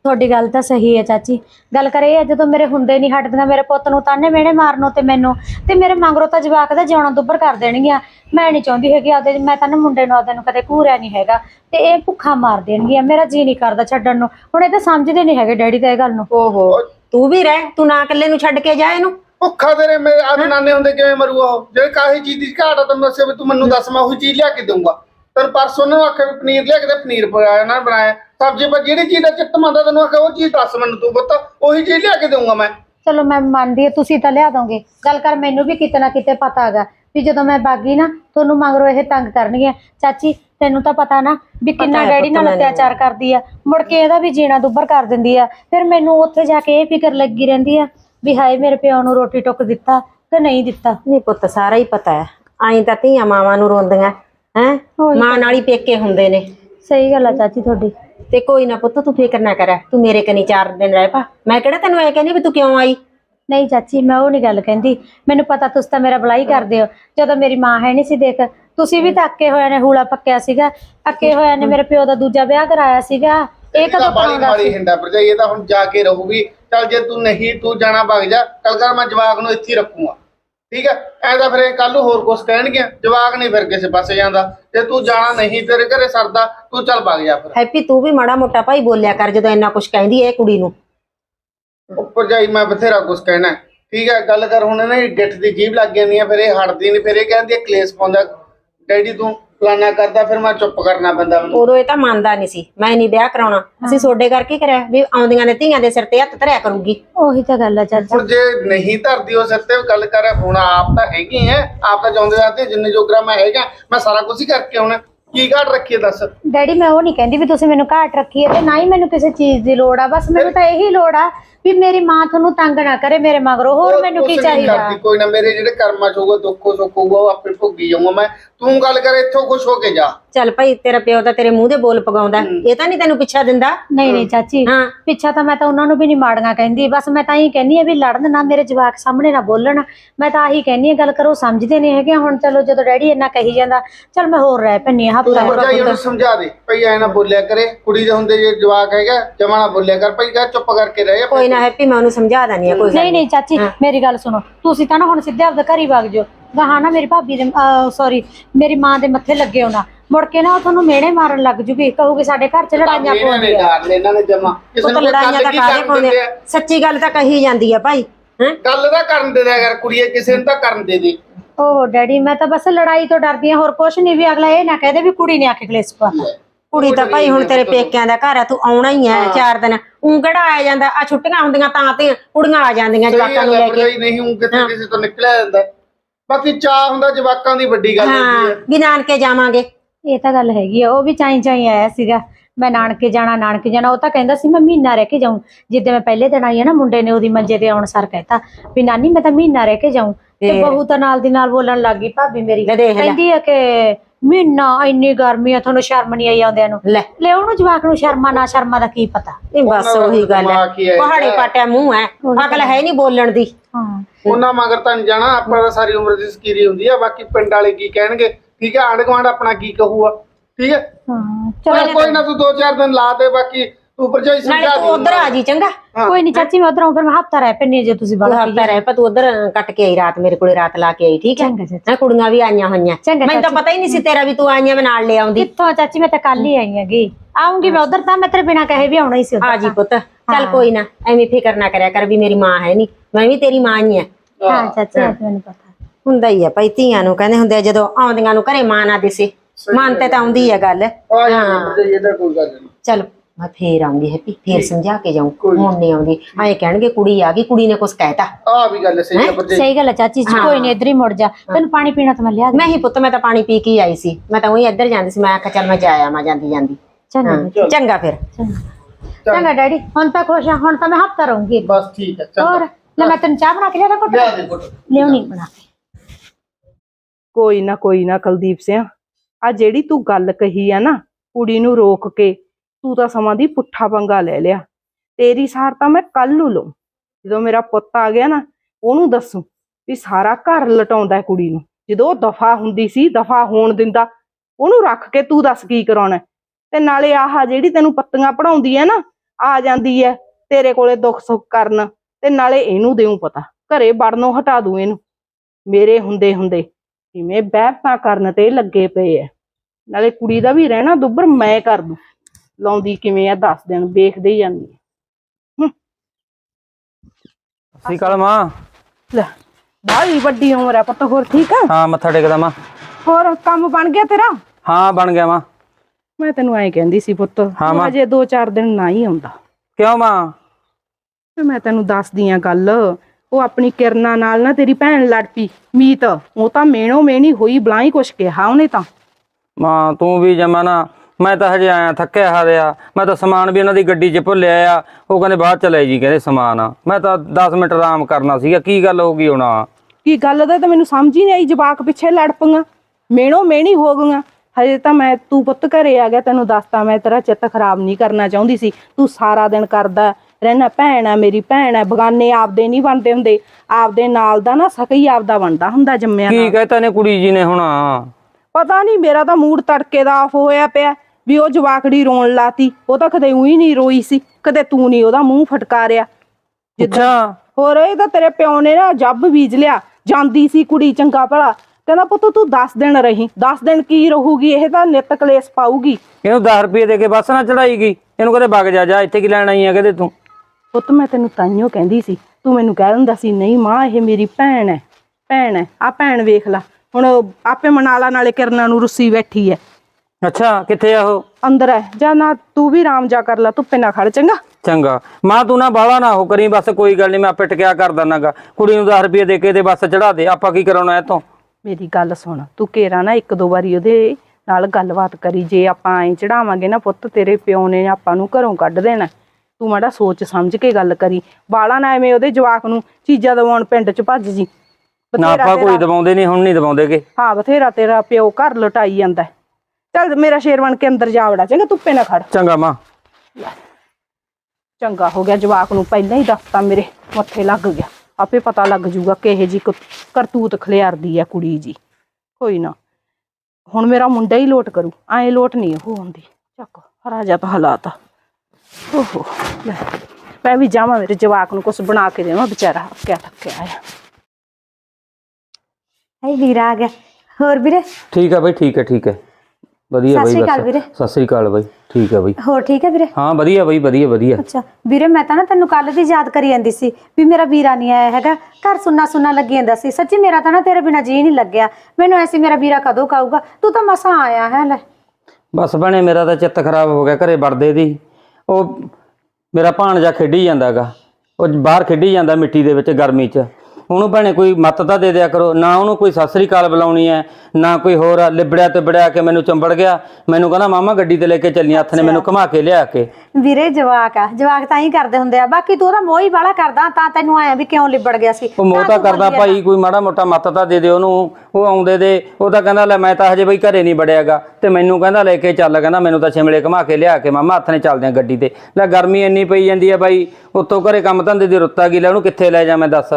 ਤੁਹਾਡੀ ਗੱਲ ਤਾਂ ਸਹੀ ਹੈ ਚਾਚੀ। ਗੱਲ ਕਰ ਇਹ ਹੈ ਜਦੋਂ ਮੇਰੇ ਹੁੰਦੇ ਨਹੀਂ ਹਟਦੀਆਂ ਮੇਰੇ ਪੁੱਤ ਨੂੰ ਤਾਨੇ ਮਿਹਣੇ ਮਾਰਨੋਂ ਤੇ ਮੈਨੂੰ ਤੇ ਮੇਰੇ ਮੰਗਰੋਂ ਤਾਂ ਜਵਾਕ ਦਾ ਜਿਉਣਾ ਦੁੱਬਰ ਕਰ ਦੇਣਗੀਆਂ। ਮੈਂ ਨਹੀਂ ਚਾਹੁੰਦੀ ਹੈਗੀ ਆਦੇ ਮੈਂ ਤਾਂ ਨਾ ਮੁੰਡੇ ਨੂੰ ਆਦੇ ਨੂੰ ਕਦੇ ਘੂਰਿਆ ਨਹੀਂ ਹੈਗਾ ਤੇ ਇਹ ਭੁੱਖਾ ਮਾਰ ਦੇਣਗੀਆਂ ਮੇਰਾ ਜੀ ਨਹੀਂ ਕਰਦਾ ਛੱਡਣ ਨੂੰ। ਹੁਣ ਇਹ ਤਾਂ ਸਮਝਦੇ ਨਹੀਂ ਹੈਗੇ ਡੈਡੀ ਤਾਂ ਇਹ ਗੱਲ ਨੂੰ। ਓਹੋ। ਤੂੰ ਵੀ ਰਹਿ ਤੂੰ ਨਾ ਇਕੱਲੇ ਨੂੰ ਛੱਡ ਕੇ ਜਾ ਇਹਨੂੰ। ਭੁੱਖਾ ਤੇਰੇ ਮੇਰੇ ਆਹ ਨਾਨੇ ਹੁੰਦੇ ਕਿਵੇਂ ਮਰੂਗਾ ਉਹ? ਜਿਹੜੇ ਕਾਹੀ ਚੀਜ਼ ਦੀ ਘਾਟ ਆ ਤੈਨੂੰ ਦੱਸਿਆ ਵੀ ਤੂੰ ਮੈਨੂੰ ਦੱਸ ਮੈਂ ਉਹੀ ਚੀਜ਼ ਲਿਆ ਕੇ ਦਊਂਗਾ। ਤੈਨੂੰ ਪਰਸੋਂ ਨੂੰ ਆਖਿਆ ਵੀ ਪਨੀਰ ਲਿਆ ਕੇ ਦੇ ਪਨੀਰ ਪਾਇਆ ਉਹਨਾਂ ਨੇ ਬਣਾਇਆ। ਸਬਜ਼ੀ ਪਰ ਜਿਹੜੀ ਚੀਜ਼ ਦਾ ਚਿੱਤ ਮੰਨਦਾ ਤੈਨੂੰ ਆਖਿਆ ਉਹ ਚੀਜ਼ ਦੱਸ ਮੈਨੂੰ ਤੂੰ ਪੁੱਤ ਉਹੀ ਚੀਜ਼ ਲਿਆ ਕੇ ਦਊਂਗਾ ਮੈਂ। ਚਲੋ ਮੈਂ ਮੰਨਦੀ ਹਾਂ ਤੁਸੀਂ ਤਾਂ ਲਿਆ ਦੋਗੇ। ਗੱਲ ਕਰ ਮੈਨੂੰ ਵੀ ਕਿਤੇ ਨਾ ਕਿਤੇ ਪਤਾ ਹੈਗਾ ਵੀ ਜਦੋਂ ਮੈਂ ਬਾਗੀ ਨਾ ਤੁਹਾਨੂੰ ਮੰਗਰੋ ਇਹ ਤੰਗ ਕਰਨਗੀਆਂ। ਚਾਚੀ ਤੈਨੂੰ ਤਾਂ ਪਤਾ ਨਾ ਵੀ ਕਿੰਨਾ ਡੈਡੀ ਨਾਲ। ਅਤਿਆਚਾਰ ਕਰਦੀ ਆ। ਮੁੜ ਕੇ ਇਹਦਾ ਵੀ ਜੀਣਾ ਦੁੱਬਰ ਕਰ ਦਿੰਦੀ ਆ। ਫਿਰ ਮੈਨੂੰ ਉੱਥੇ ਜਾ ਕੇ ਇਹ ਫਿਕਰ ਲੱਗੀ ਰਹਿੰਦੀ ਆ ਵੀ ਹਾਏ ਮੇਰੇ ਪਿਓ ਨੂੰ ਰੋਟੀ ਟੁੱਕ ਦਿੱਤਾ ਕਿ ਨਹੀਂ ਦਿੱਤਾ। ਨਹੀਂ ਪੁੱਤ ਸਾਰਾ ਹੀ ਪਤਾ ਹੈ। ਆਈ ਤਾਂ ਧੀਆਂ ਮਾਵਾਂ ਨੂੰ ਰੋਂਦੀਆਂ ਹੈ? ਮਾਂ ਨਾਲ ਹੀ ਪੇਕੇ ਹੁੰਦੇ ਨੇ। ਸਹੀ ਗੱਲ ਆ ਚਾਚੀ ਤੁਹਾਡੀ। ਤੇ ਕੋਈ ਨਾ ਪੁੱਤ ਤੂੰ ਫਿਕਰ ਨਾ ਕਰ ਤੂੰ ਮੇਰੇ ਕਨੀ ਚਾਰ ਦਿਨ ਰਹਿ ਪਾ। ਮੈਂ ਕਿਹੜਾ ਤੈਨੂੰ ਐ ਕਹਿੰਦੀ ਵੀ ਤੂੰ ਕਿਉਂ ਆਈ? ਨਹੀਂ ਚਾਚੀ ਮੈਂ ਉਹ ਨਹੀਂ ਗੱਲ ਕਹਿੰਦੀ। ਮੈਨੂੰ ਪਤਾ ਤੁਸੀਂ ਤਾਂ ਮੇਰਾ ਬੁਲਾਈ ਕਰਦੇ ਹੋ। ਜਦੋਂ ਮੇਰੀ ਮਾਂ ਹੈ ਨਹੀਂ ਸੀ ਦੇਖ ਤੁਸੀਂ ਵੀ ਤਾਂ ਅੱਕੇ ਹੋਇਆ ਨੇ ਹੂਲਾ ਪੱਕਿਆ ਸੀਗਾ। ਅੱਕੇ ਹੋਇਆ ਨੇ ਮੇਰੇ ਪਿਓ ਦਾ ਦੂਜਾ ਵਿਆਹ ਕਰਾਇਆ ਸੀਗਾ। ਇਹ ਕਦੋਂ ਬਾਲੀ ਕਰਾਉਂਦਾ ਮਾੜੀ ਸੀ? ਹਿੰਦਾ ਭਰਜਾਈ ਇਹ ਤਾਂ ਹੁਣ ਜਾ ਕੇ ਰਹੂਗੀ। ਚੱਲ ਜੇ ਤੂੰ ਨਹੀਂ ਤੂੰ ਜਾਣਾ ਭਗ ਜਾ। ਕੱਲ ਕਰ ਮੈਂ ਜਵਾਕ ਨੂੰ ਇੱਥੇ ਹੀ ਰੱਖੂਗਾ। ਠੀਕ ਹੈ? ਐ ਤਾਂ ਫਿਰ ਕੱਲ ਨੂੰ ਹੋਰ ਕੁਝ ਕਹਿਣਗੇ। ਜਵਾਕ ਨਹੀਂ ਫਿਰ ਕਿਸੇ ਪਾਸੇ ਜਾਂਦਾ। ਜੇ ਤੂੰ ਜਾਣਾ ਨਹੀਂ ਤੇਰੇ ਘਰੇ ਸਰਦਾ ਤੂੰ ਚੱਲ ਭਗ ਜਾ ਫਿਰ। ਹੈਪੀ ਤੂੰ ਵੀ ਮਾੜਾ ਮੋਟਾ ਭਾਈ ਬੋਲਿਆ ਕਰ ਜਦੋਂ ਇੰਨਾ ਕੁਝ ਕਹਿੰਦੀ ਐ ਇਹ ਕੁੜੀ ਨੂੰ। ਉਹ ਭਰਜਾਈ ਮੈਂ ਬਥੇਰਾ ਕੁਝ ਕਹਿਣਾ। ਹੈ। ਠੀਕ ਹੈ ਗੱਲ ਕਰ ਹੁਣ ਇਹਨਾਂ ਦੀ ਗਿੱਠ ਦੀ ਜੀਭ ਲੱਗ ਜਾਂਦੀ ਹੈ ਫਿਰ ਇਹ ਹਟਦੀ ਨਹੀਂ ਫਿਰ ਇਹ ਕਹਿੰਦੀ ਹੈ ਕਲੇਸ਼ ਪਾਉਂਦਾ। ਡੈਡੀ ਤੂੰ ਫਲਾਨਾ ਕਰਦਾ ਫਿਰ ਮੈਂ ਚੁੱਪ ਕਰਨਾ ਪੈਂਦਾ ਮੈਨੂੰ ਉਦੋਂ ਇਹ ਤਾਂ ਮੰਨਦਾ ਨਹੀਂ ਸੀ। ਮੈਂ ਨਹੀਂ ਵਿਆਹ ਕਰਾਉਣਾ। ਅਸੀਂ ਸੋਡੇ ਕਰਕੇ ਕਰਿਆ? ਵੀ ਆਉਂਦੀਆਂ ਨੇ ਧੀਆਂ ਦੇ ਸਿਰ ਤੇ ਹੱਥ ਧਰਿਆ ਕਰੂਗੀ। ਉਹੀ ਤਾਂ ਗੱਲ ਆ ਚਾਚੀ। ਹੁਣ ਜੇ ਨਹੀਂ ਧਰਦੀ ਉਹ ਸਿਰ ਤੇ ਗੱਲ ਕਰ ਹੁਣ ਆਪ ਤਾਂ ਹੈਗੀ ਹੈ ਆਪ ਤਾਂ ਜਾਉਂਦੇ ਜਾਂਦੇ ਜਿੰਨੇ ਜੋਗਰਾ ਮੈਂ ਹੈਗਾ ਮੈਂ ਸਾਰਾ ਕੁਝ ਹੀ ਕਰਕੇ ਆਉਣਾ। ਕੀ ਘਾਟ ਰੱਖੀਏ ਦੱਸ? ਡੈਡੀ ਮੈਂ ਉਹ ਨਹੀਂ ਕਹਿੰਦੀ ਵੀ ਤੁਸੀਂ ਮੈਨੂੰ ਘਾਟ ਰੱਖੀ ਹੈ ਤੇ ਨਾ ਹੀ ਮੈਨੂੰ ਕਿਸੇ ਚੀਜ਼ ਦੀ ਲੋੜ ਆ। ਬਸ ਮੈਨੂੰ ਤਾਂ ਇਹੀ ਲੋੜ ਆ ਵੀ ਮੇਰੀ ਮਾਂ ਤੁਹਾਨੂੰ ਤੰਗ ਨਾ ਕਰੇ ਮੇਰੇ ਮਗਰੋਂ ਹੋਰ ਮੈਨੂੰ ਕੀ ਚਾਹੀਦਾ? ਕੋਈ ਨਾ ਮੇਰੇ ਜਿਹੜੇ ਕਰਮਾਂ ਚ ਹੋਊਗਾ ਦੁੱਖੋ ਸੁੱਖ ਹੋਊਗਾ ਉਹ ਆਪੇ ਭੁੱਗੀ ਜਾਊਗਾ ਮੈਂ। ਤੂੰ ਗੱਲ ਕਰ ਇੱਥੋਂ ਖੁਸ਼ ਹੋ ਕੇ ਜਾ। ਚੱਲ ਭਾਈ ਤੇਰਾ ਪਿਓ ਤਾਂ ਤੇਰੇ ਮੂੰਹ ਦੇ ਬੋਲ ਪਗਾਉਂਦਾ। ਇਹ ਤਾਂ ਨਹੀਂ ਤੈਨੂੰ ਪਿੱਛਾ ਦਿੰਦਾ? ਨਹੀਂ ਨਹੀਂ ਚਾਚੀ ਹਾਂ। ਪਿੱਛਾ ਤਾਂ ਮੈਂ ਤਾਂ ਉਹਨਾਂ ਨੂੰ ਵੀ ਨਹੀਂ ਮਾੜੀਆਂ ਕਹਿੰਦੀ ਬਸ ਮੈਂ ਤਾਂ ਇਹੀ ਕਹਿੰਦੀ ਆ ਵੀ ਲੜਨ ਨਾ ਮੇਰੇ ਜਵਾਕ ਸਾਹਮਣੇ ਨਾ ਬੋਲਣ। ਮੈਂ ਤਾਂ ਆਹੀ ਕਹਿੰਦੀ ਆ ਗੱਲ ਕਰੋ ਸਮਝਦੇ ਨਹੀਂ ਹੈਗੇ। ਹੁਣ ਚਲੋ ਜਦੋਂ ਡੈਡੀ ਇੰਨਾ ਕਹੀ ਜਾਂਦਾ ਚਲ ਮੈਂ ਹੋਰ ਰਹਿ ਪੈਣੀ ਆ ਤੂੰ ਹਫਤਾ ਉਹਨੂੰ ਸਮਝਾ ਦੇ। ਭਈ ਐ ਨਾ ਬੋਲਿਆ ਕਰੇ ਕੁੜੀ ਦੇ ਹੁੰਦੇ ਜੇ ਜਵਾਕ ਹੈਗਾ ਜਮਾ ਨਾ ਬੋਲਿਆ ਕਰ। ਭਈ ਚੁੱਪ ਕਰਕੇ ਰਹਿ ਕੋਈ ਨਾ ਹੈਪੀ ਮੈਂ ਉਹਨੂੰ ਸਮਝਾ ਦਨੀ ਆ ਕੋਈ ਗੱਲ ਨਹੀਂ ਨਹੀਂ ਚਾਚੀ ਮੇਰੀ ਗੱਲ ਸੁਣੋ। ਤੁਸੀਂ ਤਾਂ ਨਾ ਹੁਣ ਸਿੱਧੇ ਆਪਦੇ ਘਰ ਹੀ ਵਗ ਜਾਓ। ਗਾਹਾਂ ਨਾ ਮੇਰੀ ਭਾਬੀ ਦੇ ਸੌਰੀ ਮੇਰੀ ਮਾਂ ਦੇ ਮੱਥੇ ਲੱਗੇ ਹੋਣਾ। ਮੁੜ ਕੇ ਨਾ ਉਹ ਤੁਹਾਨੂੰ ਮਿਹਣੇ ਮਾਰਨ ਲੱਗ ਜੂਗੀ ਕਹੂਗੀ ਸਾਡੇ ਘਰ 'ਚ ਲੜਾਈਆਂ ਪਉਂਦੀਆਂ ਇਹਨਾਂ ਨੇ ਜਮਾ। ਕਿਸੇ ਨੂੰ ਲੜਾਈਆਂ ਕੀ ਕਾਹਦੇ ਕਰਨ ਪਾਉਂਦੇ ਆ? ਸੱਚੀ ਗੱਲ ਤਾਂ ਕਹੀ ਜਾਂਦੀ ਆ ਭਾਈ ਹੈ? ਗੱਲ ਦਾ ਕਰਨ ਦੇ ਦਿਆ ਕਰ ਕੁੜੀਏ ਕਿਸੇ ਨੂੰ ਤਾਂ ਕਰਨ ਦੇ ਦੇ। ਓਹ ਡੈਡੀ ਮੈਂ ਤਾਂ ਬਸ ਲੜਾਈ ਤੋਂ ਡਰਦੀ ਆ ਹੋਰ ਕੁਛ ਨਹੀਂ ਵੀ ਅਗਲਾ ਇਹ ਨਾ ਕਹਦੇ ਵੀ ਕੁੜੀ ਨੇ ਆ ਕੇ ਕਲੇਸ਼ ਪਾਤਾ ਕੁੜੀ ਤਾਂ ਭਾਈ ਹੁਣ ਤੇਰੇ ਪੇਕਿਆਂ ਦਾ ਘਰ ਆ ਤੂੰ ਆਉਣਾ ਹੀ ਆ ਚਾਰ ਦਿਨ। ਉਂ ਕਿਹੜਾ ਆ ਜਾਂਦਾ? ਆ ਛੁੱਟੀਆਂ ਹੁੰਦੀਆਂ ਤਾਂ ਤੇ ਕੁੜੀਆਂ ਆ ਜਾਂਦੀਆਂ ਜਵਾਕਾਂ ਨੂੰ ਲੈ ਕੇ। ਨਹੀਂ ਹੂੰ। ਕਿਤੇ ਕਿਸੇ ਤੋਂ ਨਿਕਲਿਆ ਜਾਂਦਾ? ਬਾਕੀ ਚਾਹ ਹੁੰਦਾ ਜਵਾਕਾਂ ਦੀ ਵੱਡੀ ਗੱਲ ਹੁੰਦੀ ਹਾਂ ਹੈ ਵੀ ਨਾਨਕੇ ਜਾਵਾਂਗੇ। ਇਹ ਤਾਂ ਗੱਲ ਹੈਗੀ ਆ ਉਹ ਵੀ ਚਾਈ ਚਾਈ ਆਇਆ ਸੀਗਾ। ਮੈਂ ਨਾਨਕੇ ਜਾਣਾ ਨਾਨਕੇ ਜਾਣਾ ਉਹ ਤਾਂ ਕਹਿੰਦਾ ਸੀ ਮੈਂ ਮਹੀਨਾ ਰਹਿ ਕੇ ਜਾਊਂ। ਜਿੱਦੇ ਮੈਂ ਪਹਿਲੇ ਦਿਨ ਆਈ ਆ ਨਾ ਮੁੰਡੇ ਨੇ ਉਹਦੀ ਮੰਜੇ ਤੇ ਆਉਣ ਸਰ ਕਹਿਤਾ ਵੀ ਨਾਨੀ ਮੈਂ ਤਾਂ ਮਹੀਨਾ ਰਹਿ ਕੇ ਜਾਊਂ। ਤੇ? ਬਹੂ ਤਾਂ ਨਾਲ ਦੀ ਨਾਲ ਬੋਲਣ ਲੱਗ ਗਈ ਭਾਬੀ ਮੇਰੀ। ਕਹਿੰਦੀ ਆ ਕਿ ਮਹੀਨਾ ਇੰਨੀ ਗਰਮੀ ਆ ਤੁਹਾਨੂੰ ਸ਼ਰਮ ਨਹੀਂ ਆਈ ਆਉਂਦਿਆਂ ਨੂੰ? ਲੈ। ਲੈ ਉਹਨੂੰ ਜਵਾਕ ਨੂੰ ਸ਼ਰਮਾ ਨਾ ਸ਼ਰਮਾ ਦਾ ਕੀ ਪਤਾ? ਇਹ ਬਸ ਉਹੀ ਗੱਲ ਹੈ ਪਹਾੜੇ ਪਾਟਿਆ ਮੂੰਹ ਹੈ ਅਕਲ ਹੈ ਨਹੀਂ ਬੋਲਣ ਦੀ। ਹਾਂ। ਉਹਨਾਂ ਮਗਰ ਤਾਂ ਨਹੀਂ ਜਾਣਾ ਆਪਾਂ ਤਾਂ ਸਾਰੀ ਉਮਰ ਦੀ ਸਕੀਰੀ ਹੁੰਦੀ ਆ ਬਾਕੀ ਪਿੰਡ ਵਾਲੇ ਕੀ ਕਹਿਣਗੇ? ਠੀਕ ਹੈ ਆਂਢ ਗੁਆਂਢ ਆਪਣਾ ਕੀ ਕਹੂਗਾ? ਠੀਕ ਹੈ ਹਾਂ ਚੱਲ ਕੋਈ ਨਾ ਤੂੰ ਦੋ ਚਾਰ ਦਿਨ ਲਾ ਦੇ ਬਾਕੀ ਤੂੰ ਭਰਜਾਈ ਨਾਲੇ ਸਮਝਾ ਤੂੰ ਉਧਰ ਆ ਜੀ ਚੰਗਾ। ਕੋਈ ਨਹੀਂ ਚਾਚੀ ਮੈਂ ਉਧਰੋਂ ਫਿਰ ਮੈਂ ਹਫਤਾ ਰਹਿ ਪੈਣੀ ਜੇ ਤੁਸੀਂ ਬਾਹਰ ਹਫਤਾ ਰਹਿ ਪਾ ਤੂੰ ਉਧਰ ਕੱਟ ਕੇ ਆਈ ਰਾਤ ਮੇਰੇ ਕੋਲੇ ਰਾਤ ਲਾ ਕੇ ਆਈ ਠੀਕ ਹੈ? ਚੰਗਾ ਚਾਚੀ। ਹੈਂ, ਕੁੜੀਆਂ ਵੀ ਆਈਆਂ ਹੋਈਆਂ। ਚੰਗਾ ਮੈਨੂੰ ਤਾਂ ਚਾਚੀ। ਪਤਾ ਹੀ ਨਹੀਂ ਸੀ ਤੇਰਾ ਵੀ ਤੂੰ ਆਈਆਂ ਮੈਂ ਨਾਲ ਲੈ ਆਉਂਦੀ। ਕਿੱਥੋਂ ਚਾਚੀ? ਮੈਂ ਤਾਂ ਕੱਲ ਹੀ ਆਈ ਹੈਗੀ। ਆਉਂਗੀ ਮੈਂ ਉਧਰ ਤਾਂ ਮੈਂ ਤੇਰੇ ਬਿਨਾ ਕਹੇ ਵੀ ਆਉਣਾ ਹੀ ਸੀ ਉੱਧਰ ਆ ਜੀ। ਪੁੱਤ ਚੱਲ ਕੋਈ ਨਾ ਐਵੇਂ ਫਿਕਰ ਨਾ ਕਰਿਆ ਕਰ ਵੀ ਮੇਰੀ ਮਾਂ ਹੈ ਨਹੀਂ ਮੈਂ ਵੀ ਤੇਰੀ ਮਾਂ ਹੀ ਆ ਹਾਂ ਚਾਚੀ ਤਾਂ ਮੈਨੂੰ ਪਤਾ। ਹੁੰਦਾ ਹੀ ਆ ਭਾਈ ਧੀਆਂ ਨੂੰ ਕਹਿੰਦੇ ਹੁੰਦੇ ਆ ਜਦੋਂ ਆਉਂਦੀਆਂ ਨੂੰ ਘਰੇ ਮਾਂ ਨਾ ਦਿਸੇ। ਮਨ ਤੇ ਤਾਂ ਆਉਂਦੀ ਆ ਗੱਲ। ਆ ਜਾ ਭਰਜਾਈ ਇਹਦਾ ਕੋਈ ਗੱਲ ਨਹੀਂ। ਚਲ। ਮੈਂ ਫੇਰ ਆਉਂਦੀ ਹੈਪੀ ਫੇਰ ਸਮਝਾ ਕੇ ਜਾਉਂ ਹੁਣ ਨਹੀਂ ਆਉਂਦੀ। ਐਂ ਕਹਿਣਗੇ ਕੁੜੀ ਆ ਗਈ ਕੁੜੀ ਨੇ ਕੁਛ ਕਹਿਤਾ। ਆ ਵੀ ਗੱਲ ਸਹੀ ਹੈ? ਭਰਜਾਈ ਸਹੀ ਗੱਲ ਹੈ ਚਾਚੀ ਜੀ ਕੋਈ ਨਹੀਂ ਇੱਧਰ ਹੀ ਮੁੜ ਜਾ। ਤੈਨੂੰ ਪਾਣੀ ਪੀਣਾ ਤਾਂ ਮੈਂ ਲਿਆ ਦੇ ਨਹੀਂ ਪੁੱਤ ਮੈਂ ਤਾਂ ਪਾਣੀ ਪੀ ਕੇ ਹੀ ਆਈ ਸੀ। ਮੈਂ ਤਾਂ ਉਹੀ ਇੱਧਰ ਜਾਂਦੀ ਸੀ ਮੈਂ ਆਖਿਆ ਚੱਲ ਮੈਂ ਜਾਇਆ ਮੈਂ ਜਾਂਦੀ ਜਾਂਦੀ। ਚੰਗਾ ਫਿਰ। ਚੰਗਾ। ਡੈਡੀ ਹੁਣ ਤਾਂ ਖੁਸ਼ ਹਾਂ ਹੁਣ ਤਾਂ ਮੈਂ ਹਫਤਾ ਰਹੂੰਗੀ। ਬਸ ਠੀਕ ਹੈ ਹੋਰ ਚੰਗਾ ਲੈ ਮੈਂ ਤੈਨੂੰ ਚਾਹ ਬਣਾ ਕੇ ਲਿਆ ਦਾ ਘੁੱਟ। ਲਿਆ ਦੇ ਪੁੱਤ ਲਿਆਉਣੀ ਬਣਾ ਕੇ। ਕੋਈ ਨਾ ਕੋਈ ਨਾ ਕੁਲਦੀਪ ਸਿੰਘ ਆ ਜਿਹੜੀ ਤੂੰ ਗੱਲ ਕਹੀ ਆ ਨਾ ਕੁੜੀ ਨੂੰ ਰੋਕ ਕੇ ਤੂੰ ਤਾਂ ਸਮਾਂ ਦੀ ਪੁੱਠਾ ਪੰਗਾ ਲੈ ਲਿਆ। ਤੇਰੀ ਸਾਰ ਤਾਂ ਮੈਂ ਕੱਲ ਨੂੰ ਲਊ। ਜਦੋਂ ਮੇਰਾ ਪੁੱਤ ਆ ਗਿਆ ਨਾ, ਉਹਨੂੰ ਦੱਸੂ ਵੀ ਸਾਰਾ ਘਰ ਲਟਾਉਂਦਾ ਕੁੜੀ ਨੂੰ। ਜਦੋਂ ਦਫਾ ਹੁੰਦੀ ਸੀ, ਦਫਾ ਹੋਣ ਦਿੰਦਾ, ਉਹਨੂੰ ਰੱਖ ਕੇ ਤੂੰ ਦੱਸ ਕੀ ਕਰਾਉਣਾ ਤੇ ਨਾਲੇ ਆਹ ਜਿਹੜੀ ਤੈਨੂੰ ਪੱਤੀਆਂ ਪੜਾਉਂਦੀ ਹੈ ਨਾ, ਆ ਜਾਂਦੀ ਹੈ, ਤੇਰੇ ਕੋਲੇ ਦੁੱਖ ਸੁੱਖ ਕਰਨ। ਤੇ ਨਾਲੇ ਇਹਨੂੰ ਦੇਉ ਪਤਾ, ਘਰੇ ਵੜਨੋਂ ਹਟਾ ਦੂੰ ਇਹਨੂੰ। ਮੇਰੇ ਹੁੰਦੇ ਹੁੰਦੇ ਕਿਵੇਂ ਬਹਿਪਾਂ ਕਰਨ ਤੇ ਲੱਗੇ ਪਏ ਐ ਨਾਲੇ ਕੁੜੀ ਦਾ ਵੀ ਰਹਿਣਾ ਦੁੱਬਰ ਮੈਂ ਕਰ ਦੂੰ। ਲਾਉਂਦੀ ਕਿਵੇਂ ਆ ਦੱਸ ਦਿਨ ਵੇਖਦੇ ਹੀ ਜਾਂਦੀ ਆ। ਅਕਾਲ ਮਾਂ। ਲੈ ਬਾਹਲੀ ਵੱਡੀ ਉਮਰ ਹੈ ਪੁੱਤ ਹੋਰ ਠੀਕ ਆ? ਹਾਂ ਮੱਥਾ ਟੇਕਦਾ ਮਾਂ। ਹੋਰ ਕੰਮ ਬਣ ਗਿਆ ਤੇਰਾ? ਹਾਂ ਬਣ ਗਿਆ ਮਾਂ। ਮੈਂ ਤੈਨੂੰ ਐਂ ਕਹਿੰਦੀ ਸੀ ਪੁੱਤ ਹਾਂ ਤੂੰ ਮਾਂ। ਅਜੇ 2-4 ਦਿਨ ਨਾ ਹੀ ਆਉਂਦਾ। ਕਿਉਂ ਮਾਂ? ਤੇ ਮੈਂ ਤੈਨੂੰ ਦੱਸਦੀ ਆ ਗੱਲ ਉਹ ਆਪਣੀ ਕਿਰਨਾ ਨਾਲ ਨਾ ਤੇਰੀ ਭੈਣ ਲੜ ਪਈ ਮੀਤ। ਉਹ ਤਾਂ ਮੇਣੋ ਮੇਣੀ ਹੋਈ ਬਲਾਈ ਕੁਛ ਕਿਹਾ ਉਹਨੇ ਤਾਂ। ਮਾਂ ਤੂੰ ਵੀ ਜਮਾ ਨਾ ਮੈਂ ਤਾਂ ਹਜੇ ਆਇਆ ਥੱਕਿਆ ਹਾਰਿਆ। ਮੈਂ ਤਾਂ ਸਮਾਨ ਵੀ ਉਹਨਾਂ ਦੀ ਗੱਡੀ 'ਚ ਭੁੱਲਿਆ ਆ। ਉਹ ਕਹਿੰਦੇ ਬਾਅਦ ਚ ਲੈ ਜੀ ਕਹਿੰਦੇ ਸਮਾਨ। ਮੈਂ ਤਾਂ 10 ਮਿੰਟ ਆਰਾਮ ਕਰਨਾ ਸੀਗਾ ਕੀ ਗੱਲ ਹੋ ਗਈ ਹੁਣ? ਕੀ ਗੱਲ ਦਾ ਤਾਂ ਮੈਨੂੰ ਸਮਝ ਹੀ ਨਹੀਂ ਆਈ ਜਵਾਕ ਪਿੱਛੇ ਲੜ ਪਈਆਂ। ਮੇਣੋ ਮੇਣੀ ਹੋ ਗਈਆਂ। ਹਜੇ ਤਾਂ ਮੈਂ ਤੂੰ ਪੁੱਤ ਘਰੇ ਆ ਗਿਆ ਤੈਨੂੰ ਦੱਸਤਾ ਮੈਂ ਤੇਰਾ ਚਿੱਤ ਖਰਾਬ ਨਹੀਂ ਕਰਨਾ ਚਾਹੁੰਦੀ ਸੀ। ਤੂੰ ਸਾਰਾ ਦਿਨ ਕਰਦਾ ਰਹਿਣਾ ਭੈਣ ਆ ਮੇਰੀ ਭੈਣ ਆ। ਬਗਾਨੇ ਆਪਦੇ ਨਹੀਂ ਬਣਦੇ ਹੁੰਦੇ। ਆਪਦੇ ਨਾਲ ਦਾ ਨਾ ਸਕਈ ਆਪਦਾ ਬਣਦਾ ਹੁੰਦਾ ਜੰਮਿਆ ਕੀ ਕਹਤਾ ਨੇ ਕੁੜੀ ਜੀ ਨੇ ਹੁਣ? ਪਤਾ ਨਹੀਂ ਮੇਰਾ ਤਾਂ ਮੂਡ ਤੜਕੇ ਦਾ ਆਫ ਹੋਇਆ ਪਿਆ। ਵੀ ਉਹ ਜਵਾਕੜੀ ਰੋਣ ਲਾਤੀ ਉਹ ਤਾਂ ਕਦੇ ਉਹੀ ਨਹੀਂ ਰੋਈ ਸੀ ਕਦੇ ਤੂੰ ਨਹੀਂ ਉਹਦਾ ਮੂੰਹ ਫਟਕਾਰਿਆ। ਅੱਛਾ। ਹੋਰ ਇਹ ਤਾਂ ਤੇਰੇ ਪਿਓ ਨੇ ਨਾ ਜੱਬ ਬੀਜ ਲਿਆ ਜਾਂਦੀ ਸੀ ਕੁੜੀ ਚੰਗਾ ਭਲਾ ਕਹਿੰਦਾ ਪੁੱਤ ਤੂੰ 10 ਦਿਨ ਰਹੀ 10 ਦਿਨ ਕੀ ਰਹੂਗੀ ਇਹ ਤਾਂ ਨਿਤ ਕਲੇਸ਼ ਪਾਊਗੀ। ਇਹਨੂੰ 10 ਰੁਪਏ ਦੇ ਕੇ ਬੱਸ ਨਾ ਚੜਾਈ ਗਈ ਇਹਨੂੰ ਕਹਿੰਦੇ ਵਗ ਜਾ ਜਾ ਇੱਥੇ ਕੀ ਲੈਣ ਆਈ ਆ ਕਹਿੰਦੇ ਤੂੰ? ਪੁੱਤ ਮੈਂ ਤੈਨੂੰ ਤਾਈਓ ਕਹਿੰਦੀ ਸੀ ਤੂੰ ਮੈਨੂੰ ਕਹਿ ਦਿੰਦਾ ਸੀ ਨਹੀਂ ਮਾਂ ਇਹ ਮੇਰੀ ਭੈਣ ਹੈ ਭੈਣ ਹੈ ਆ ਭੈਣ ਵੇਖ ਲੈ ਹੁਣ ਆਪੇ ਮਨਾਲਾ ਨਾਲੇ ਕਿਰਨਾਂ ਨੂੰ ਰੁੱਸੀ ਬੈਠੀ ਹੈ। ਅੱਛਾ ਕਿੱਥੇ ਆ ਉਹ? ਅੰਦਰ ਹੈ ਜਾਂ ਨਾ ਤੂੰ ਵੀ ਆਰਾਮ ਜਾ ਕਰ ਲੈ ਧੁੱਪੇ ਨਾ ਖੜ ਚੰਗਾ? ਚੰਗਾ। ਮਾਂ ਤੂੰ ਨਾ ਬਾਲਾ ਨਾ ਹੋ ਕਰੀ ਬਸ ਕੋਈ ਗੱਲ ਨਹੀਂ ਮੈਂ ਆਪੇ ਟਕਿਆ ਕਰ ਦਨਾਗਾ। ਕੁੜੀ ਨੂੰ 10 ਰੁਪਏ ਦੇ ਕੇ ਤੇ ਬੱਸ ਚੜਾ ਦੇ ਆਪਾਂ ਕੀ ਕਰਾਉਣਾ ਇਤੋਂ ਮੇਰੀ ਗੱਲ ਸੁਣ ਤੂੰ ਕੇਰਾ ਨਾ ਇੱਕ ਦੋ ਵਾਰੀ ਉਹਦੇ ਨਾਲ ਗੱਲਬਾਤ ਕਰੀ ਜੇ ਆਪਾਂ ਐਂ ਚੜਾਵਾਂਗੇ ਨਾ ਪੁੱਤ ਤੇਰੇ ਪਿਓ ਨੇ ਆਪਾਂ ਨੂੰ ਘਰੋਂ ਕੱਢ ਦੇਣਾ। ਤੂੰ ਮਾੜਾ ਸੋਚ ਸਮਝ ਕੇ ਗੱਲ ਕਰੀ। ਬਾਲਾ ਨਾ ਐਵੇਂ ਉਹਦੇ ਜਵਾਕ ਨੂੰ ਚੀਜ਼ਾਂ ਦਵਾਉਣ ਪਿੰਡ ਚ ਭੱਜ ਜੀ। ਨਾ ਆਪਾਂ ਕੋਈ ਦਬਾਉਂਦੇ ਨਹੀਂ ਹੁਣ ਨਹੀਂ ਦਬਾਉਂਦੇਗੇ ਹਾਂ ਬਥੇਰਾ ਤੇਰਾ ਪਿਓ ਘਰ ਲਟਾਈ ਜਾਂਦਾ। ਚੱਲ ਮੇਰਾ ਸ਼ੇਰ ਬਣ ਕੇ ਅੰਦਰ ਜਾ ਵੜਾ ਚੰਗਾ ਧੁੱਪੇ ਨਾ ਖੜ ਚੰਗਾ ਮਾਂ ਚੰਗਾ ਹੋ ਗਿਆ ਜਵਾਕ ਨੂੰ ਪਹਿਲਾਂ ਹੀ ਦੱਸਤਾ ਮੇਰੇ ਮੱਥੇ ਲੱਗ ਗਿਆ ਆਪੇ ਪਤਾ ਲੱਗ ਜੂਗਾ ਕਿਹੇ ਜੀ ਕਰਤੂਤ ਖਲਿਆਰਦੀ ਆ ਕੁੜੀ ਜੀ ਕੋਈ ਨਾ ਹੁਣ ਮੇਰਾ ਮੁੰਡਾ ਹੀ ਲੋਟ ਕਰੂ ਐਂ ਲੋਟ ਨਹੀਂ ਉਹ ਆਉਂਦੀ ਚੱਕ ਰਾਜਾ ਤਾਂ ਹਾਲਾਤ ਆ ਓਹੋ ਲੈ ਮੈਂ ਵੀ ਜਾਵਾਂ ਮੇਰੇ ਜਵਾਕ ਨੂੰ ਕੁਝ ਬਣਾ ਕੇ ਦੇਵਾਂ ਵਿਚਾਰਾ ਅੱਕਿਆ ਥੱਕਿਆ ਆ ਹੇ ਵੀਰਾ ਆ ਗਿਆ ਹੋਰ ਵੀਰੇ ਠੀਕ ਆ ਬਈ ਠੀਕ ਹੈ ਠੀਕ ਹੈ ਵਧੀਆ ਸਤਿ ਬਈ ਸ਼੍ਰੀ ਅਕਾਲ ਵੀਰੇ। ਸਤਿ ਸ੍ਰੀ ਅਕਾਲ ਬਈ ਠੀਕ ਹੈ ਬਈ। ਹੋਰ ਠੀਕ ਹੈ ਵੀਰੇ? ਹਾਂ ਵਧੀਆ ਬਈ ਵਧੀਆ ਵਧੀਆ। ਅੱਛਾ ਵੀਰੇ ਮੈਂ ਤਾਂ ਨਾ ਤੈਨੂੰ ਕੱਲ ਦੀ ਯਾਦ ਕਰੀ ਜਾਂਦੀ ਸੀ ਵੀ ਮੇਰਾ ਵੀਰਾ ਨਹੀਂ ਆਇਆ ਹੈਗਾ। ਘਰ ਸੁੰਨਾ ਸੁੰਨਾ ਲੱਗੀ ਜਾਂਦਾ ਸੀ। ਸੱਚੀ ਮੇਰਾ ਤਾਂ ਨਾ ਤੇਰੇ ਬਿਨਾ ਜੀ ਨਹੀਂ ਲੱਗਿਆ। ਮੈਨੂੰ ਐਸੀ ਮੇਰਾ ਵੀਰਾ ਕਦੋਂ ਕਾਊਗਾ ਤੂੰ ਤਾਂ ਮਸਾਂ ਆਇਆ ਹੈ ਲੈ। ਬਸ ਬਣੇ ਮੇਰਾ ਤਾਂ ਚਿੱਤ ਖਰਾਬ ਹੋ ਗਿਆ ਘਰੇ ਵੜਦੇ ਦੀ। ਉਹ ਮੇਰਾ ਭਾਣਜਾ ਖੇਡੀ ਜਾਂਦਾਗਾ। ਉਹ ਬਾਹਰ ਖੇਡੀ ਜਾਂਦਾ ਮਿੱਟੀ ਦੇ ਵਿੱਚ ਗਰਮੀ 'ਚ। ਉਹਨੂੰ ਭੈਣੇ ਕੋਈ ਮੱਤ ਤਾਂ ਦੇ ਦਿਆ ਕਰੋ ਨਾ ਉਹਨੂੰ ਕੋਈ ਸਤਿ ਸ੍ਰੀ ਅਕਾਲ ਬੁਲਾਉਣੀ ਹੈ ਨਾ ਕੋਈ ਹੋਰ ਆ, ਲਿਬੜਿਆ ਤੇ ਬੜਿਆ ਕੇ ਮੈਨੂੰ ਚੰਬੜ ਗਿਆ ਮੈਨੂੰ ਕਹਿੰਦਾ ਮਾਮਾ ਗੱਡੀ ਤੇ ਲੈ ਕੇ ਚੱਲੀ ਹੱਥ ਨੇ ਮੈਨੂੰ ਘੁਮਾ ਕੇ ਲਿਆ ਕੇ। ਵੀਰੇ ਜਵਾਕ ਆ ਜਵਾਕ ਤਾਂ ਹੀ ਕਰਦੇ ਹੁੰਦੇ ਆ ਬਾਕੀ ਤੂੰ ਉਹਦਾ ਮੋਹ ਹੀ ਬਾਲਾ ਕਰਦਾ ਤਾਂ ਤੈਨੂੰ ਆਇਆ ਵੀ ਕਿਉਂ ਲਿਬੜ ਗਿਆ ਸੀ ਉਹ ਮੋਹ ਤਾਂ ਕਰਦਾ ਭਾਈ ਕੋਈ ਮਾੜਾ ਮੋਟਾ ਮੱਤ ਤਾਂ ਦੇ ਦੇ ਉਹਨੂੰ ਉਹ ਆਉਂਦੇ ਦੇ ਉਹ ਤਾਂ ਕਹਿੰਦਾ ਲੈ ਮੈਂ ਤਾਂ ਹਜੇ ਬਈ ਘਰੇ ਨਹੀਂ ਵੜਿਆਗਾ ਤੇ ਮੈਨੂੰ ਕਹਿੰਦਾ ਲੈ ਕੇ ਚੱਲ ਕਹਿੰਦਾ ਮੈਨੂੰ ਤਾਂ ਸ਼ਿਮਲੇ ਘੁਮਾ ਕੇ ਲਿਆ ਕੇ ਮਾਮਾ ਹੱਥ ਨੇ ਚੱਲਦੇ ਆ ਗੱਡੀ ਤੇ। ਲੈ ਗਰਮੀ ਇੰਨੀ ਪਈ ਜਾਂਦੀ ਆ ਬਾਈ ਉੱਤੋਂ ਘਰੇ ਕੰਮ ਧੰਦੇ ਦੀ ਰੁੱਤ ਗਈ ਲੈ ਉਹਨੂੰ ਕਿੱਥੇ ਲੈ ਜਾ ਮੈਂ ਦੱਸ।